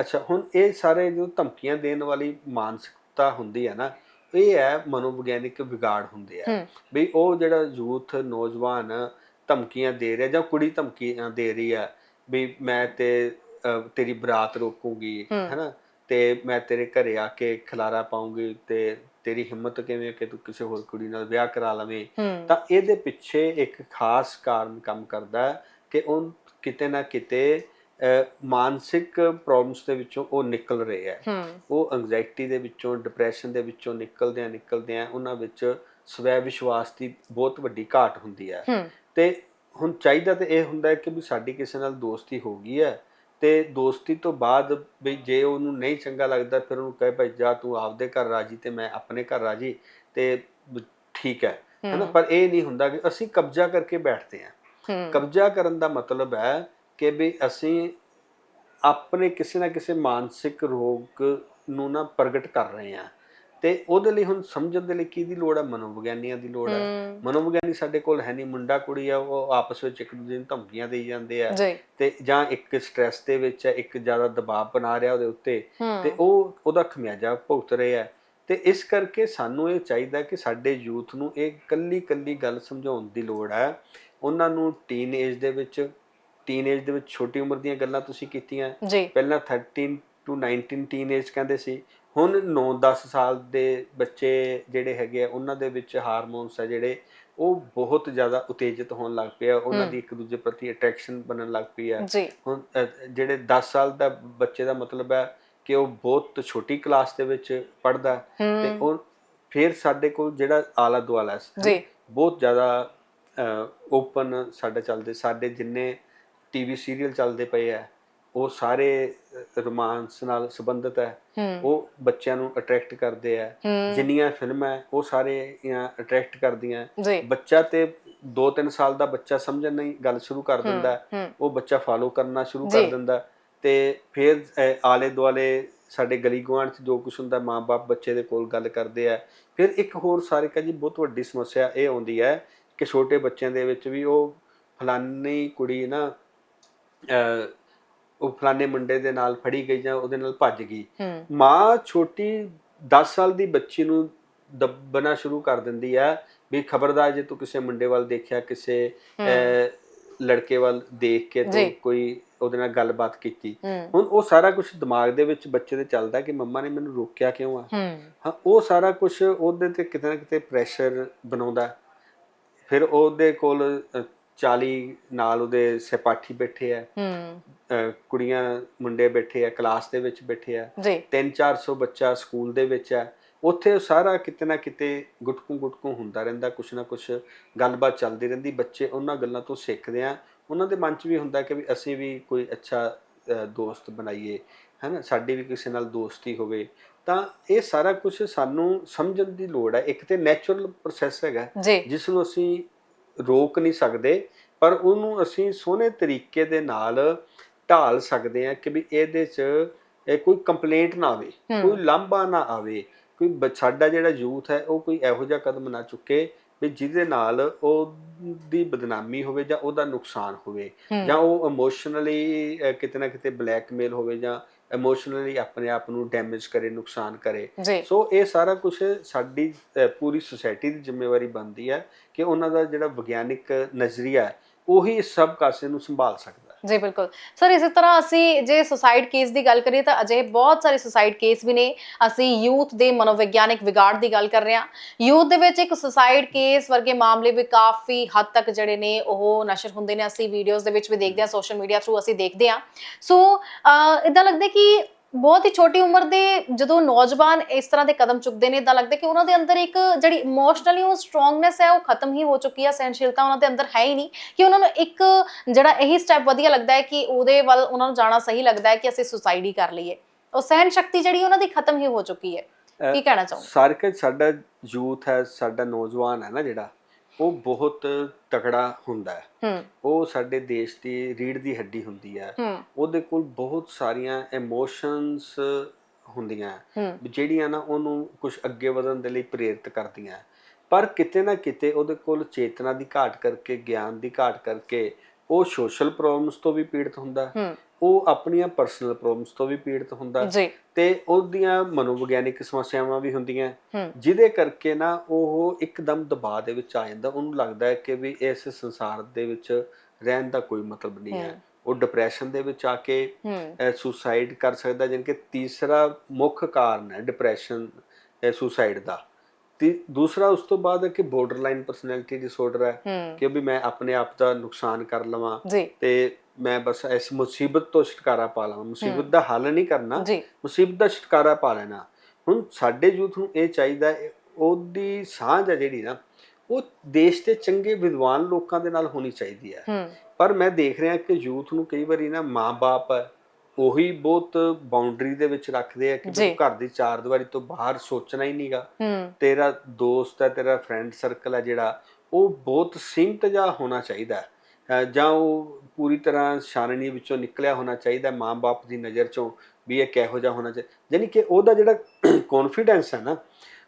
ਅੱਛਾ ਹੁਣ ਇਹ ਸਾਰੇ ਜੋ ਧਮਕੀਆਂ ਦੇਣ ਵਾਲੀ ਮਾਨਸਿਕਤਾ ਹੁੰਦੀ ਹੈ ਨਾ ਇਹ ਹੈ ਮਨੋਵਿਗਿਆਨਿਕ ਵਿਗਾੜ ਹੁੰਦੇ ਆ। ਵੀ ਉਹ ਜਿਹੜਾ ਯੂਥ ਨੌਜਵਾਨ ਧਮਕੀਆਂ ਦੇ ਰਿਹਾ ਜਾਂ ਕੁੜੀ ਧਮਕੀਆਂ ਦੇ ਰਹੀ ਆ ਵੀ ਮੈਂ ਤੇ ਤੇਰੀ ਬਰਾਤ ਰੋਕੂੰਗੀ। ਹੈਨਾ? ਤੇ ਮੈਂ ਤੇਰੇ ਘਰੇ ਆ ਕੇ ਖਲਾਰਾ ਪਾਉਂਗੀ ਤੇ ਤੇਰੀ ਹਿੰਮਤ ਕਿਵੇਂ ਕਿ ਤੂੰ ਕਿਸੇ ਹੋਰ ਕੁੜੀ ਨਾਲ ਵਿਆਹ ਕਰਾ ਲਵੇਂ? ਤਾਂ ਇਹਦੇ ਪਿੱਛੇ ਇੱਕ ਖਾਸ ਕਾਰਨ ਕੰਮ ਕਰਦਾ ਕਿ ਉਹ ਕਿਤੇ ਨਾ ਕਿਤੇ ਮਾਨਸਿਕ ਪ੍ਰੋਬਲਮਸ ਦੇ ਵਿੱਚੋਂ ਉਹ ਨਿਕਲ ਰਹੇ ਹੈ। ਉਹ ਐਂਜ਼ਾਇਟੀ ਦੇ ਵਿੱਚੋਂ ਡਿਪਰੈਸ਼ਨ ਦੇ ਵਿੱਚੋਂ ਨਿਕਲਦੇ ਆ ਨਿਕਲਦੇ ਆ ਉਹਨਾਂ ਵਿੱਚ ਸਵੈ ਵਿਸ਼ਵਾਸ ਦੀ ਬਹੁਤ ਵੱਡੀ ਘਾਟ ਹੁੰਦੀ ਹੈ। ਤੇ ਹੁਣ ਚਾਹੀਦਾ ਤੇ ਇਹ ਹੁੰਦਾ ਕਿ ਵੀ ਸਾਡੀ ਕਿਸੇ ਨਾਲ ਦੋਸਤੀ ਹੋ ਗਈ ਹੈ ਤੇ ਦੋਸਤੀ ਤੋਂ ਬਾਅਦ ਵੀ ਜੇ ਉਹਨੂੰ ਨਹੀਂ ਚੰਗਾ ਲੱਗਦਾ ਫਿਰ ਉਹਨੂੰ ਕਹੇ ਭਾਈ ਜਾ ਤੂੰ ਆਪਦੇ ਘਰ ਰਾਜੀ ਤੇ ਮੈਂ ਆਪਣੇ ਘਰ ਰਾਜੀ ਤੇ ਠੀਕ ਹੈ। ਹਨਾ? ਪਰ ਇਹ ਨਹੀਂ ਹੁੰਦਾ ਕਿ ਅਸੀਂ ਕਬਜ਼ਾ ਕਰਕੇ ਬੈਠਦੇ ਹੂੰ। ਕਬਜ਼ਾ ਕਰਨ ਦਾ ਮਤਲਬ ਹੈ ਕਿ ਵੀ ਅਸੀਂ ਆਪਣੇ ਕਿਸੇ ਨਾ ਕਿਸੇ ਮਾਨਸਿਕ ਰੋਗ ਨੂੰ ਨਾ ਪ੍ਰਗਟ ਕਰ ਰਹੇ ਹਾਂ। ਤੇ ਉਹਦੇ ਲਈ ਹੁਣ ਸਮਝਣ ਦੇ ਲਈ ਕਿਹਦੀ ਲੋੜ ਹੈ ਮਨੋਵਿਗਿਆਨੀਆਂ ਦੀ ਲੋੜ ਹੈ। ਮਨੋਵਿਗਿਆਨੀ ਸਾਡੇ ਕੋਲ ਹੈ ਨਹੀਂ। ਮੁੰਡਾ ਕੁੜੀ ਆ ਉਹ ਆਪਸ ਵਿੱਚ ਇੱਕ ਦੂਜੇ ਨੂੰ ਧਮਕੀਆਂ ਦੇਈ ਜਾਂਦੇ ਆ। ਤੇ ਜਾਂ ਇੱਕ ਸਟ੍ਰੈਸ ਦੇ ਵਿੱਚ ਹੈ ਇੱਕ ਜ਼ਿਆਦਾ ਦਬਾਅ ਬਣਾ ਰਿਹਾ ਉਹਦੇ ਉੱਤੇ। ਤੇ ਉਹ ਉਹਦਾ ਖਮਿਆਜਾ ਭੁਗਤ ਰਹੇ ਤੇ ਇਸ ਕਰਕੇ ਸਾਨੂੰ ਇਹ ਚਾਹੀਦਾ ਕਿ ਸਾਡੇ ਯੂਥ ਨੂੰ ਇਹ ਕੱਲੀ ਕੱਲੀ ਗੱਲ ਸਮਝਾਉਣ ਦੀ ਲੋੜ ਹੈ ਉਹਨਾਂ ਨੂੰ ਟੀਨ ਏਜ ਦੇ ਵਿੱਚ ਟੀਨ ਏਜ ਦੇ ਵਿੱਚ ਛੋਟੀ ਉਮਰ ਦੀਆਂ ਗੱਲਾਂ ਤੁਸੀਂ ਕੀਤੀਆਂ। ਜੀ। ਪਹਿਲਾਂ 13 ਟੂ 19 ਟੀਨ ਏਜ ਕਹਿੰਦੇ ਸੀ। ਹੁਣ 9-10 ਸਾਲ ਦੇ ਬੱਚੇ ਜਿਹੜੇ ਹੈਗੇ ਆ ਉਹਨਾਂ ਦੇ ਵਿੱਚ ਹਾਰਮੋਨਸ ਆ ਜਿਹੜੇ ਉਹ ਬਹੁਤ ਜ਼ਿਆਦਾ ਉਤੇਜਿਤ ਹੋਣ ਲੱਗ ਪਏ ਆ। ਉਹਨਾਂ। ਦੀ ਇੱਕ ਦੂਜੇ ਪ੍ਰਤੀ ਅਟਰੈਕਸ਼ਨ ਬਣਨ ਲੱਗ ਪਈ ਆ। ਹੁਣ ਜਿਹੜੇ 10 ਸਾਲ ਦਾ ਬੱਚੇ ਦਾ ਮਤਲਬ ਹੈ ਕਿ ਉਹ ਬਹੁਤ ਛੋਟੀ ਕਲਾਸ ਦੇ ਵਿੱਚ ਪੜਦਾ ਤੇ ਉਹ ਫਿਰ ਸਾਡੇ ਕੋਲ ਜਿਹੜਾ ਆਲਾ ਦੁਆਲਾ ਹੈ ਬਹੁਤ ਜ਼ਿਆਦਾ ਓਪਨ ਸਾਡੇ ਚੱਲਦੇ। ਸਾਡੇ ਜਿੰਨੇ ਟੀਵੀ ਸੀਰੀਅਲ ਚੱਲਦੇ ਪਏ ਆ ਉਹ ਸਾਰੇ ਰੋਮਾਂਸ ਨਾਲ ਸੰਬੰਧਿਤ ਹੈ। ਉਹ ਬੱਚਿਆਂ ਨੂੰ ਅਟਰੈਕਟ ਕਰਦੇ ਆ। ਜਿੰਨੀਆਂ ਫਿਲਮਾਂ ਉਹ ਸਾਰੇ ਅਟਰੈਕਟ ਕਰਦੀਆਂ। ਬੱਚਾ ਤੇ 2-3 ਸਾਲ ਦਾ ਬੱਚਾ ਸਮਝਣ ਨਹੀਂ ਗੱਲ ਸ਼ੁਰੂ ਕਰ ਦਿੰਦਾ ਉਹ ਬੱਚਾ ਫਾਲੋ ਕਰਨਾ ਸ਼ੁਰੂ। ਕਰ ਦਿੰਦਾ ਤੇ ਫਿਰ ਆਲੇ ਦੁਆਲੇ ਸਾਡੇ ਗਲੀ ਗੁਆਂਢ 'ਚ ਜੋ ਕੁਝ ਹੁੰਦਾ ਮਾਪੇ ਬੱਚੇ ਦੇ ਕੋਲ ਗੱਲ ਕਰਦੇ ਆ। ਫਿਰ ਇੱਕ ਹੋਰ ਸਾਰੇ ਕਾ ਜੀ ਬਹੁਤ ਵੱਡੀ ਸਮੱਸਿਆ ਇਹ ਆਉਂਦੀ ਹੈ ਕਿ ਛੋਟੇ ਬੱਚਿਆਂ ਦੇ ਵਿੱਚ ਵੀ ਉਹ ਫਲਾਨੀ ਕੁੜੀ ਨਾ ਉਹ ਫਲਾਨੇ ਮੁੰਡੇ ਦੇ ਨਾਲ ਫੜੀ ਗਈ ਜਾਂ ਉਹਦੇ ਨਾਲ ਭੱਜ ਗਈ। ਮਾਂ ਛੋਟੀ 10 ਸਾਲ ਦੀ ਬੱਚੀ ਨੂੰ ਦੱਬਣਾ ਸ਼ੁਰੂ ਕਰ ਦਿੰਦੀ ਹੈ ਵੀ ਖਬਰਦਾਰ ਜੇ ਤੂੰ ਕਿਸੇ ਮੁੰਡੇ ਵੱਲ ਦੇਖਿਆ ਕਿਸੇ ਲੜਕੇ ਵੱਲ ਦੇਖ ਕੇ। ਤੂੰ ਕੋਈ ਉਹਦੇ ਨਾਲ ਗੱਲਬਾਤ ਕੀਤੀ। ਹੁਣ ਉਹ ਸਾਰਾ ਕੁਝ ਦਿਮਾਗ ਦੇ ਵਿੱਚ ਬੱਚੇ ਦੇ ਚੱਲਦਾ ਕਿ ਮੰਮਾ ਨੇ ਮੈਨੂੰ ਰੋਕਿਆ ਕਿਉਂ ਆ? ਹੂੰ। ਉਹ ਸਾਰਾ ਕੁਝ ਉਹਦੇ ਤੇ ਕਿਤੇ ਨਾ ਕਿਤੇ ਪ੍ਰੈਸ਼ਰ ਬਣਾਉਂਦਾ। ਫਿਰ ਉਹਦੇ ਕੋਲ 40 ਨਾਲ ਉਹਦੇ ਸਹਿਪਾਠੀ ਬੈਠੇ ਆ। ਹੂੰ। ਕੁੜੀਆਂ ਮੁੰਡੇ ਬੈਠੇ ਆ ਕਲਾਸ ਦੇ ਵਿੱਚ ਬੈਠੇ ਆ। ਜੀ। 3-400 ਬੱਚਾ ਸਕੂਲ ਦੇ ਵਿੱਚ ਹੈ ਉੱਥੇ ਸਾਰਾ ਕਿਤੇ ਨਾ ਕਿਤੇ ਗੁਟਕੂ ਗੁਟਕੂ ਹੁੰਦਾ ਰਹਿੰਦਾ ਕੁਛ ਨਾ ਕੁਛ ਗੱਲਬਾਤ ਚੱਲਦੀ ਰਹਿੰਦੀ। ਬੱਚੇ ਉਹਨਾਂ ਗੱਲਾਂ ਤੋਂ ਸਿੱਖਦੇ ਆ। ਉਹਨਾਂ ਦੇ ਮਨ 'ਚ ਵੀ ਹੁੰਦਾ ਕਿ ਵੀ ਅਸੀਂ ਵੀ ਕੋਈ ਅੱਛਾ ਦੋਸਤ ਬਣਾਈਏ ਹੈਨਾ? ਸਾਡੀ ਵੀ ਕਿਸੇ ਨਾਲ ਦੋਸਤੀ ਹੋਵੇ। ਤਾਂ ਇਹ ਸਾਰਾ ਕੁਝ ਸਾਨੂੰ ਸਮਝਣ ਦੀ ਲੋੜ ਹੈ ਇੱਕ ਤੇ ਨੈਚੁਰਲ ਪ੍ਰੋਸੈਸ ਹੈਗਾ। ਜਿਸ ਨੂੰ ਅਸੀਂ ਰੋਕ ਨਹੀਂ ਸਕਦੇ ਪਰ ਉਹਨੂੰ ਅਸੀਂ ਸੋਹਣੇ ਤਰੀਕੇ ਦੇ ਨਾਲ ਢਾਲ ਸਕਦੇ ਹਾਂ ਕਿ ਵੀ ਇਹਦੇ 'ਚ ਇਹ ਕੋਈ ਕੰਪਲੇਂਟ ਨਾ ਆਵੇ। ਕੋਈ ਲਾਂਭਾ ਨਾ ਆਵੇ ਕੋਈ ਸਾਡਾ ਜਿਹੜਾ ਯੂਥ ਹੈ ਉਹ ਕੋਈ ਇਹੋ ਜਿਹਾ ਕਦਮ ਨਾ ਚੁੱਕੇ ਵੀ ਜਿਹਦੇ ਨਾਲ ਉਹਦੀ ਬਦਨਾਮੀ ਹੋਵੇ ਜਾਂ ਉਹਦਾ ਨੁਕਸਾਨ ਹੋਵੇ ਜਾਂ ਉਹ ਇਮੋਸ਼ਨਲੀ ਕਿਤੇ ਨਾ ਕਿਤੇ ਬਲੈਕਮੇਲ ਹੋਵੇ ਜਾਂ ਇਮੋਸ਼ਨਲੀ ਆਪਣੇ ਆਪ ਨੂੰ ਡੈਮੇਜ ਕਰੇ ਨੁਕਸਾਨ ਕਰੇ। ਸੋ ਇਹ ਸਾਰਾ ਕੁਝ ਸਾਡੀ ਪੂਰੀ ਸੁਸਾਇਟੀ ਦੀ ਜ਼ਿੰਮੇਵਾਰੀ ਬਣਦੀ ਹੈ ਕਿ ਉਹਨਾਂ ਦਾ ਜਿਹੜਾ ਵਿਗਿਆਨਿਕ ਨਜ਼ਰੀਆ ਹੈ ਉਹੀ ਸਭ ਕਾਸੇ ਨੂੰ ਸੰਭਾਲ ਸਕਦਾ। ਜੀ ਬਿਲਕੁਲ। ਸਰ, ਇਸੇ ਤਰ੍ਹਾਂ ਅਸੀਂ ਜੇ ਸੁਸਾਈਡ ਕੇਸ ਦੀ ਗੱਲ ਕਰੀਏ ਤਾਂ ਅਜੇ ਬਹੁਤ ਸਾਰੇ ਸੁਸਾਈਡ ਕੇਸ ਵੀ ਨੇ। ਅਸੀਂ ਯੂਥ ਦੇ ਮਨੋਵਿਗਿਆਨਕ ਵਿਗਾੜ ਦੀ ਗੱਲ ਕਰ ਰਹੇ ਹਾਂ। ਯੂਥ ਦੇ ਵਿੱਚ ਇੱਕ ਸੁਸਾਈਡ ਕੇਸ ਵਰਗੇ ਮਾਮਲੇ ਵੀ ਕਾਫੀ ਹੱਦ ਤੱਕ ਜਿਹੜੇ ਨੇ, ਉਹ ਨਸ਼ਰ ਹੁੰਦੇ ਨੇ। ਅਸੀਂ ਵੀਡੀਓਜ਼ ਦੇ ਵਿੱਚ ਵੀ ਦੇਖਦੇ ਹਾਂ ਸੋਸ਼ਲ ਮੀਡੀਆ ਥਰੂ ਅਸੀਂ ਦੇਖਦੇ ਹਾਂ। ਸੋ ਇਦਾਂ ਲੱਗਦਾ ਕਿ ਬਹੁਤ ਹੀ ਛੋਟੀ ਉਮਰ ਦੇ ਜਦੋਂ ਨੌਜਵਾਨ ਇਸ ਤਰ੍ਹਾਂ ਦੇ ਕਦਮ ਚੁੱਕਦੇ ਨੇ ਇਦਾਂ ਲੱਗਦਾ ਕਿ ਉਹਨਾਂ ਦੇ ਅੰਦਰ ਇੱਕ ਜਿਹੜੀ ਇਮੋਸ਼ਨਲੀ ਉਹ ਸਟਰੋਂਗਨੈਸ ਹੈ ਉਹ ਖਤਮ ਹੀ ਹੋ ਚੁੱਕੀ ਹੈ ਸਹਿਨਸ਼ੀਲਤਾ ਉਹਨਾਂ ਦੇ ਅੰਦਰ ਹੈ ਹੀ ਨਹੀਂ। ਕਿ ਉਹਨਾਂ ਨੂੰ ਇੱਕ ਜਿਹੜਾ ਇਹੀ ਸਟੈਪ ਵਧੀਆ ਲੱਗਦਾ ਹੈ ਕਿ ਉਹਦੇ ਵੱਲ ਉਹਨਾਂ ਨੂੰ ਜਾਣਾ ਸਹੀ ਲੱਗਦਾ ਹੈ ਕਿ ਅਸੀਂ ਹੀ ਕਰ ਲਈਏ। ਉਹ ਸਹਿਨ ਸ਼ਕਤੀ ਜਿਹੜੀ ਉਹਨਾਂ ਦੀ ਖਤਮ ਹੀ ਹੋ ਚੁੱਕੀ ਹੈ। ਕੀ ਕਹਿਣਾ ਚਾਹੋਗੇ? ਸਾਰੇ ਸਾਡਾ ਯੂਥ ਹੈ ਸਾਡਾ ਨੌਜਵਾਨ ਹੈ ਨਾ ਜਿਹੜਾ ਉਹ ਬਹੁਤ ਤਕੜਾ ਹੁੰਦਾ ਹੈ। ਉਹ ਸਾਡੇ ਦੇਸ਼ ਦੀ ਰੀੜ ਦੀ ਹੱਡੀ ਹੁੰਦੀ ਹੈ। ਉਹਦੇ ਕੋਲ ਬਹੁਤ ਸਾਰੀਆਂ ਇਮੋਸ਼ਨਸ ਹੁੰਦੀਆਂ ਜਿਹੜੀਆਂ ਨਾ ਉਹਨੂੰ ਕੁਝ ਅੱਗੇ ਵਧਣ ਦੇ ਲਈ ਪ੍ਰੇਰਿਤ ਕਰਦੀਆਂ। ਪਰ ਕਿਤੇ ਨਾ ਕਿਤੇ ਉਹਦੇ ਕੋਲ ਚੇਤਨਾ ਦੀ ਘਾਟ ਕਰਕੇ ਗਿਆਨ ਦੀ ਘਾਟ ਕਰਕੇ ਉਹ ਸੋਸ਼ਲ ਪ੍ਰੋਬਲਮਸ ਤੋਂ ਵੀ ਪੀੜਤ ਹੁੰਦਾ ਉਹ ਆਪਣੀਆਂ ਪਰਸਨਲ ਪ੍ਰੋਬਲਮਸ ਤੋਂ ਵੀ ਪੀੜਤ ਹੁੰਦਾ। ਤੇ ਉਹਦੀਆਂ ਮਨੋਵਿਗਿਆਨਿਕ ਸਮੱਸਿਆਵਾਂ ਵੀ ਹੁੰਦੀਆਂ। ਜਿਹਦੇ ਕਰਕੇ ਨਾ ਉਹ ਇੱਕਦਮ ਦਬਾਅ ਦੇ ਵਿੱਚ ਆ ਜਾਂਦਾ। ਉਹਨੂੰ ਲੱਗਦਾ ਹੈ ਕਿ ਵੀ ਇਸ ਸੰਸਾਰ ਦੇ ਵਿੱਚ ਰਹਿਣ ਦਾ ਕੋਈ ਮਤਲਬ ਨਹੀਂ ਹੈ। ਉਹ ਡਿਪਰੈਸ਼ਨ ਦੇ ਵਿੱਚ ਆ ਕੇ ਸੁਸਾਈਡ ਕਰ ਸਕਦਾ ਜਾਣੀ ਕਿ ਤੀਸਰਾ ਮੁੱਖ ਕਾਰਨ ਹੈ ਡਿਪਰੈਸ਼ਨ ਸੁਸਾਈਡ ਦਾ। ਤੇ ਦੂਸਰਾ ਉਸ ਤੋਂ ਬਾਅਦ ਹੈ ਕਿ ਬਾਰਡਰਲਾਈਨ ਪਰਸਨੈਲਿਟੀ ਡਿਸਆਰਡਰ ਹੈ ਕਿ ਵੀ ਮੈਂ ਆਪਣੇ ਆਪ ਦਾ ਨੁਕਸਾਨ ਕਰ ਲਵਾਂ। ਤੇ ਮੈਂ ਬਸ ਇਸ ਮੁਸੀਬਤ ਤੋਂ ਛੁਟਕਾਰਾ ਪਾ ਲਵਾਂ। ਮੁਸੀਬਤ ਦਾ ਹੱਲ ਨਹੀਂ ਕਰਨਾ ਜੀ। ਮੁਸੀਬਤ ਦਾ ਛੁਟਕਾਰਾ ਪਾ ਲੈਣਾ। ਹੁਣ ਸਾਡੇ ਯੂਥ ਨੂੰ ਇਹ ਚਾਹੀਦਾ ਹੈ, ਉਹਦੀ ਸਾਂਝ ਹੈ ਜਿਹੜੀ ਨਾ ਉਹ ਦੇਸ਼ ਦੇ ਚੰਗੇ ਵਿਦਵਾਨ ਲੋਕਾਂ ਦੇ ਨਾਲ ਹੋਣੀ ਚਾਹੀਦੀ ਹੈ। ਹੂੰ। ਪਰ ਮੈਂ ਦੇਖ ਰਿਹਾ ਕਿ ਯੂਥ ਨੂੰ ਕਈ ਵਾਰੀ ਨਾ ਮਾਂ-ਬਾਪ ਹੈ ਉਹੀ ਬਹੁਤ ਬਾਉਂਡਰੀ ਦੇ ਵਿੱਚ ਰੱਖਦੇ ਆ ਕਿ ਜੀ। ਤੂੰ ਘਰ ਦੀ ਚਾਰ ਦੀਵਾਰੀ ਤੋਂ ਬਾਹਰ ਸੋਚਣਾ ਹੀ ਨਹੀਂਗਾ। ਹੂੰ। ਤੇਰਾ ਦੋਸਤ ਹੈ ਤੇਰਾ ਫਰੈਂਡ ਸਰਕਲ ਹੈ ਜਿਹੜਾ ਉਹ ਬਹੁਤ ਸੀਮਤ ਜਾ ਹੋਣਾ ਚਾਹੀਦਾ ਹੈ। ਜਾਂ ਉਹ ਪੂਰੀ ਤਰ੍ਹਾਂ ਛਾਨਣੀ ਵਿੱਚੋਂ ਨਿਕਲਿਆ ਹੋਣਾ ਚਾਹੀਦਾ ਮਾਂ-ਬਾਪ ਦੀ ਨਜ਼ਰ ਚੋਂ ਵੀ ਇਹ ਕਿਹੋ ਜਿਹਾ ਹੋਣਾ ਚਾਹੀਦਾ ਯਾਨੀ ਕਿ ਉਹਦਾ ਜਿਹੜਾ ਕੌਨਫੀਡੈਂਸ ਹੈ ਨਾ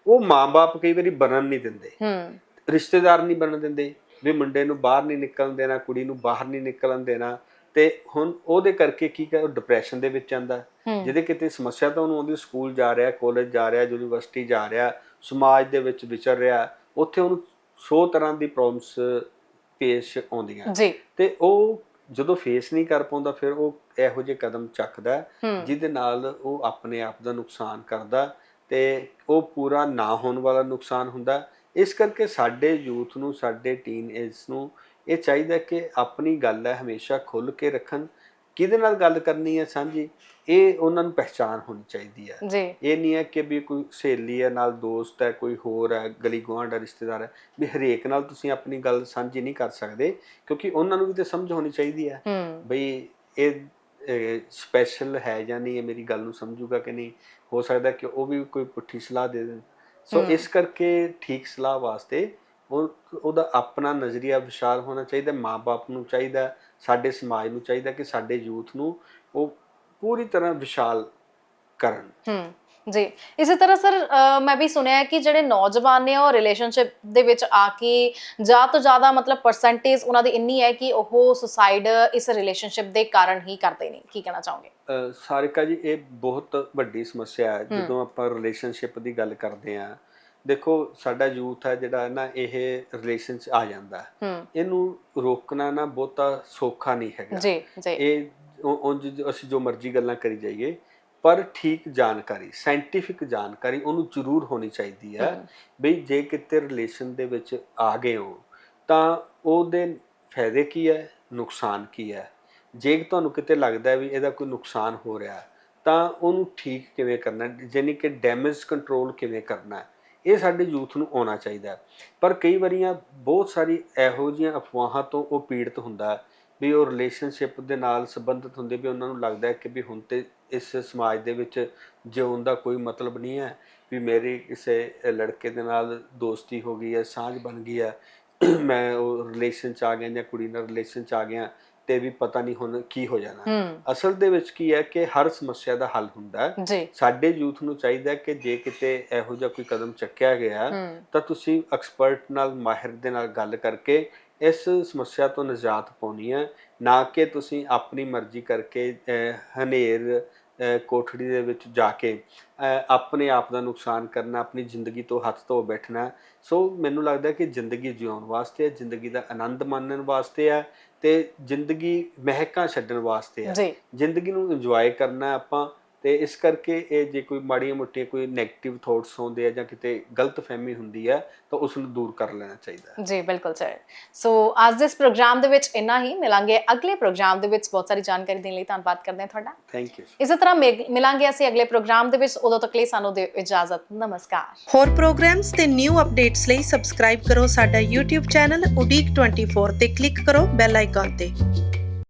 ਉਹ ਮਾਂ-ਬਾਪ ਕਈ ਵਾਰੀ ਬਣਨ ਨਹੀਂ ਦਿੰਦੇ। ਹੂੰ। ਰਿਸ਼ਤੇਦਾਰ ਨਹੀਂ ਬਣਨ ਦਿੰਦੇ ਵੀ ਮੁੰਡੇ ਨੂੰ ਬਾਹਰ ਨਹੀਂ ਨਿਕਲਣ ਦੇਣਾ ਕੁੜੀ ਨੂੰ ਬਾਹਰ ਨਹੀਂ ਨਿਕਲਣ ਦੇਣਾ। ਤੇ ਹੁਣ ਉਹਦੇ ਕਰਕੇ ਕੀ ਕਰ ਡਿਪਰੈਸ਼ਨ ਦੇ ਵਿੱਚ। ਹੂੰ। ਜਿਹਦੇ ਕਿਤੇ ਸਮੱਸਿਆ ਤਾਂ ਉਹਨੂੰ ਉਹਦੀ ਸਕੂਲ ਜਾ ਰਿਹਾ ਕਾਲਜ ਜਾ ਰਿਹਾ ਯੂਨੀਵਰਸਿਟੀ ਜਾ ਰਿਹਾ ਸਮਾਜ ਦੇ ਵਿੱਚ ਵਿਚਰ ਰਿਹਾ ਉੱਥੇ ਉਹਨੂੰ 100 ਤਰ੍ਹਾਂ ਦੀ ਪ੍ਰੋਬਲਮਸ ਪੇਸ਼ ਆਉਂਦੀਆਂ। ਜੀ। ਤੇ ਉਹ ਜਦੋਂ ਫੇਸ ਨਹੀਂ ਕਰ ਪਾਉਂਦਾ ਫਿਰ ਉਹ ਇਹੋ ਜਿਹੇ ਕਦਮ ਚੱਕਦਾ ਜਿਹਦੇ ਨਾਲ ਉਹ ਆਪਣੇ ਆਪ ਦਾ ਨੁਕਸਾਨ ਕਰਦਾ ਤੇ ਉਹ ਪੂਰਾ ਨਾ ਹੋਣ ਵਾਲਾ ਨੁਕਸਾਨ ਹੁੰਦਾ। ਇਸ ਕਰਕੇ ਸਾਡੇ ਯੂਥ ਨੂੰ ਸਾਡੇ ਟੀਨ ਏਜ ਨੂੰ ਇਹ ਚਾਹੀਦਾ ਕਿ ਆਪਣੀ ਗੱਲ ਹੈ ਹਮੇਸ਼ਾ ਖੁੱਲ ਕੇ ਰੱਖਣ। ਕਿਹਦੇ ਨਾਲ ਗੱਲ ਕਰਨੀ ਹੈ ਸਾਂਝੀ? ਇਹ ਉਹਨਾਂ ਨੂੰ ਪਹਿਚਾਨ ਹੋਣੀ ਚਾਹੀਦੀ ਹੈ। ਜੀ। ਇਹ ਨਹੀਂ ਹੈ ਕਿ ਵੀ ਕੋਈ ਸਹੇਲੀ ਹੈ ਨਾਲ ਦੋਸਤ ਹੈ ਕੋਈ ਹੋਰ ਹੈ ਗਲੀ ਗੁਆਂਢ ਹੈ ਰਿਸ਼ਤੇਦਾਰ ਹੈ ਵੀ ਹਰੇਕ ਨਾਲ ਤੁਸੀਂ ਆਪਣੀ ਗੱਲ ਸਾਂਝੀ ਨਹੀਂ ਕਰ ਸਕਦੇ ਕਿਉਂਕਿ ਉਹਨਾਂ ਨੂੰ ਵੀ ਤੇ ਸਮਝ ਹੋਣੀ ਚਾਹੀਦੀ ਹੈ। ਹੂੰ। ਬਈ ਇਹ ਸਪੈਸ਼ਲ ਹੈ ਜਾਂ ਨਹੀਂ ਇਹ ਮੇਰੀ ਗੱਲ ਨੂੰ ਸਮਝੂਗਾ ਕਿ ਨਹੀਂ? ਹੋ ਸਕਦਾ ਕਿ ਉਹ ਵੀ ਕੋਈ ਪੁੱਠੀ ਸਲਾਹ ਦੇ ਦੇਣ। ਸੋ। ਇਸ ਕਰਕੇ ਠੀਕ ਸਲਾਹ ਵਾਸਤੇ ਉਹ ਉਹਦਾ ਆਪਣਾ ਨਜ਼ਰੀਆ ਵਿਸ਼ਾਲ ਹੋਣਾ ਚਾਹੀਦਾ ਮਾਪੇ ਨੂੰ ਚਾਹੀਦਾ ਸਾਡੇ ਸਮਾਜ ਨੂੰ ਚਾਹੀਦਾ ਕਿ ਸਾਡੇ ਯੂਥ ਨੂੰ ਉਹ ਪੂਰੀ ਤਰ੍ਹਾਂ ਵਿਸ਼ਾਲ ਕਰਨ। ਹੂੰ ਜੀ। ਇਸੇ ਤਰ੍ਹਾਂ ਸਰ ਮੈਂ ਵੀ ਸੁਣਿਆ ਹੈ ਕਿ ਜਿਹੜੇ ਨੌਜਵਾਨ ਨੇ ਉਹ ਰਿਲੇਸ਼ਨਸ਼ਿਪ ਦੇ ਵਿੱਚ ਆ ਕੇ ਜ਼ਿਆਦਾ ਤੋਂ ਜ਼ਿਆਦਾ ਮਤਲਬ ਪਰਸੈਂਟੇਜ ਉਹਨਾਂ ਦੀ ਇੰਨੀ ਹੈ ਕਿ ਉਹ ਸੁਸਾਈਡ ਇਸ ਰਿਲੇਸ਼ਨਸ਼ਿਪ ਦੇ ਕਾਰਨ ਹੀ ਕਰਦੇ ਨੇ। ਕੀ ਕਹਿਣਾ ਚਾਹੋਗੇ? ਸਾਰਿਕਾ ਜੀ ਇਹ ਬਹੁਤ ਵੱਡੀ ਸਮੱਸਿਆ ਹੈ। ਜਦੋਂ ਆਪਾਂ ਰਿਲੇਸ਼ਨਸ਼ਿਪ ਦੀ ਗੱਲ ਕਰਦੇ ਆ ਦੇਖੋ ਸਾਡਾ ਯੂਥ ਹੈ ਜਿਹੜਾ ਨਾ ਇਹ ਰਿਲੇਸ਼ਨ ਚ ਆ ਜਾਂਦਾ। ਇਹਨੂੰ ਰੋਕਣਾ ਨਾ ਬਹੁਤਾ ਸੌਖਾ ਨਹੀਂ ਹੈਗਾ। ਜੀ ਜੀ। ਇਹ ਉਂਝ ਅਸੀਂ ਜੋ ਮਰਜ਼ੀ ਗੱਲਾਂ ਕਰੀ ਜਾਈਏ ਪਰ ਠੀਕ ਜਾਣਕਾਰੀ ਸਾਇੰਟੀਫਿਕ ਜਾਣਕਾਰੀ ਉਹਨੂੰ ਜ਼ਰੂਰ ਹੋਣੀ ਚਾਹੀਦੀ ਹੈ ਬਈ ਜੇ ਕਿਤੇ ਰਿਲੇਸ਼ਨ ਦੇ ਵਿੱਚ ਆ ਗਏ ਹੋ ਤਾਂ ਉਹਦੇ ਫਾਇਦੇ ਕੀ ਹੈ? ਨੁਕਸਾਨ ਕੀ ਹੈ? ਜੇ ਤੁਹਾਨੂੰ ਕਿਤੇ ਲੱਗਦਾ ਵੀ ਇਹਦਾ ਕੋਈ ਨੁਕਸਾਨ ਹੋ ਰਿਹਾ ਤਾਂ ਉਹਨੂੰ ਠੀਕ ਕਿਵੇਂ ਕਰਨਾ ਯਾਨੀ ਕਿ ਡੈਮੇਜ ਕੰਟਰੋਲ ਕਿਵੇਂ ਕਰਨਾ ਇਹ ਸਾਡੇ ਯੂਥ ਨੂੰ ਆਉਣਾ ਚਾਹੀਦਾ। ਪਰ ਕਈ ਵਾਰੀਆਂ ਬਹੁਤ ਸਾਰੀ ਇਹੋ ਜਿਹੀਆਂ ਅਫਵਾਹਾਂ ਤੋਂ ਉਹ ਪੀੜਤ ਹੁੰਦਾ ਹੈ ਵੀ ਉਹ ਰਿਲੇਸ਼ਨਸ਼ਿਪ ਦੇ ਨਾਲ ਸੰਬੰਧਿਤ ਹੁੰਦੇ ਵੀ ਉਹਨਾਂ ਨੂੰ ਲੱਗਦਾ ਹੈ ਕਿ ਵੀ ਹੁਣ ਤੇ ਇਸ ਸਮਾਜ ਦੇ ਵਿੱਚ ਜਿਉਣ ਦਾ ਕੋਈ ਮਤਲਬ ਨਹੀਂ ਹੈ ਵੀ ਮੇਰੀ ਕਿਸੇ ਲੜਕੇ ਦੇ ਨਾਲ ਦੋਸਤੀ ਹੋ ਗਈ ਹੈ ਸਾਂਝ ਬਣ ਗਈ ਹੈ ਮੈਂ ਉਹ ਰਿਲੇਸ਼ਨ ਚ ਆ ਗਿਆ ਜਾਂ ਕੁੜੀ ਨਾਲ ਰਿਲੇਸ਼ਨ ਚ ਆ ਗਿਆ ਤੇ ਵੀ ਪਤਾ ਨਹੀਂ ਹੁਣ ਕੀ ਹੋ ਜਾਣਾ। ਅਸਲ ਦੇ ਵਿੱਚ ਕੀ ਹੈ ਕਿ ਹਰ ਸਮੱਸਿਆ ਦਾ ਹੱਲ ਹੁੰਦਾ ਹੈ। ਸਾਡੇ ਯੂਥ ਨੂੰ ਚਾਹੀਦਾ ਹੈ ਕਿ ਜੇ ਕਿਤੇ ਇਹੋ ਜਿਹਾ ਕੋਈ ਕਦਮ ਚੱਕਿਆ ਗਿਆ ਤਾਂ ਤੁਸੀਂ ਐਕਸਪਰਟ ਨਾਲ ਮਾਹਿਰ ਦੇ ਨਾਲ ਗੱਲ ਕਰਕੇ ਇਸ ਸਮੱਸਿਆ ਤੋਂ ਨਿਜਾਤ ਪਾਉਣੀ ਹੈ ਨਾ ਕਿ ਤੁਸੀਂ ਆਪਣੀ ਮਰਜ਼ੀ ਕਰਕੇ ਹਨੇਰ ਕੋਠੜੀ ਦੇ ਵਿੱਚ ਜਾ ਕੇ ਆਪਣੇ ਆਪ ਦਾ ਨੁਕਸਾਨ ਕਰਨਾ ਆਪਣੀ ਜ਼ਿੰਦਗੀ ਤੋਂ ਹੱਥ ਧੋ ਬੈਠਣਾ। ਸੋ ਮੈਨੂੰ ਲੱਗਦਾ ਕਿ ਜ਼ਿੰਦਗੀ ਜਿਉਣ ਵਾਸਤੇ ਹੈ ਜ਼ਿੰਦਗੀ ਦਾ ਆਨੰਦ ਮਾਣਨ ਵਾਸਤੇ ਹੈ ਤੇ ਜ਼ਿੰਦਗੀ ਮਹਿਕਾਂ ਛੱਡਣ ਵਾਸਤੇ ਹੈ। ਜ਼ਿੰਦਗੀ ਨੂੰ ਇੰਜੋਏ ਕਰਨਾ ਆਪਾਂ ਤੇ ਇਸ ਕਰਕੇ ਇਹ ਜੇ ਕੋਈ ਮਾੜੀਆਂ ਮੋਟੀਆਂ ਕੋਈ 네ਗੇਟਿਵ ਥਾਟਸ ਹੁੰਦੇ ਆ ਜਾਂ ਕਿਤੇ ਗਲਤ ਫਹਿਮੀ ਹੁੰਦੀ ਹੈ ਤਾਂ ਉਸ ਨੂੰ ਦੂਰ ਕਰ ਲੈਣਾ ਚਾਹੀਦਾ ਹੈ। ਜੀ ਬਿਲਕੁਲ ਸਰ। ਸੋ ਅੱਜ ਦੇ ਇਸ ਪ੍ਰੋਗਰਾਮ ਦੇ ਵਿੱਚ ਇੰਨਾ ਹੀ। ਮਿਲਾਂਗੇ ਅਗਲੇ ਪ੍ਰੋਗਰਾਮ ਦੇ ਵਿੱਚ। ਬਹੁਤ ਸਾਰੀ ਜਾਣਕਾਰੀ ਦੇਣ ਲਈ ਧੰਨਵਾਦ ਕਰਦੇ ਹਾਂ ਤੁਹਾਡਾ। ਥੈਂਕ ਯੂ ਇਸੇ ਤਰ੍ਹਾਂ ਮਿਲ- ਮਿਲਾਂਗੇ ਅਸੀਂ ਅਗਲੇ ਪ੍ਰੋਗਰਾਮ ਦੇ ਵਿੱਚ। ਉਦੋਂ ਤੱਕ ਲਈ ਸਾਨੂੰ ਦਿਓ ਇਜਾਜ਼ਤ। ਨਮਸਕਾਰ। ਹੋਰ ਪ੍ਰੋਗਰਾਮਸ ਤੇ ਨਿਊ ਅਪਡੇਟਸ ਲਈ ਸਬਸਕ੍ਰਾਈਬ ਕਰੋ ਸਾਡਾ YouTube ਚੈਨਲ ਉਡੀਕ 24 ਤੇ ਕਲਿੱਕ ਕਰੋ ਬੈਲ ਆਈਕਨ ਤੇ।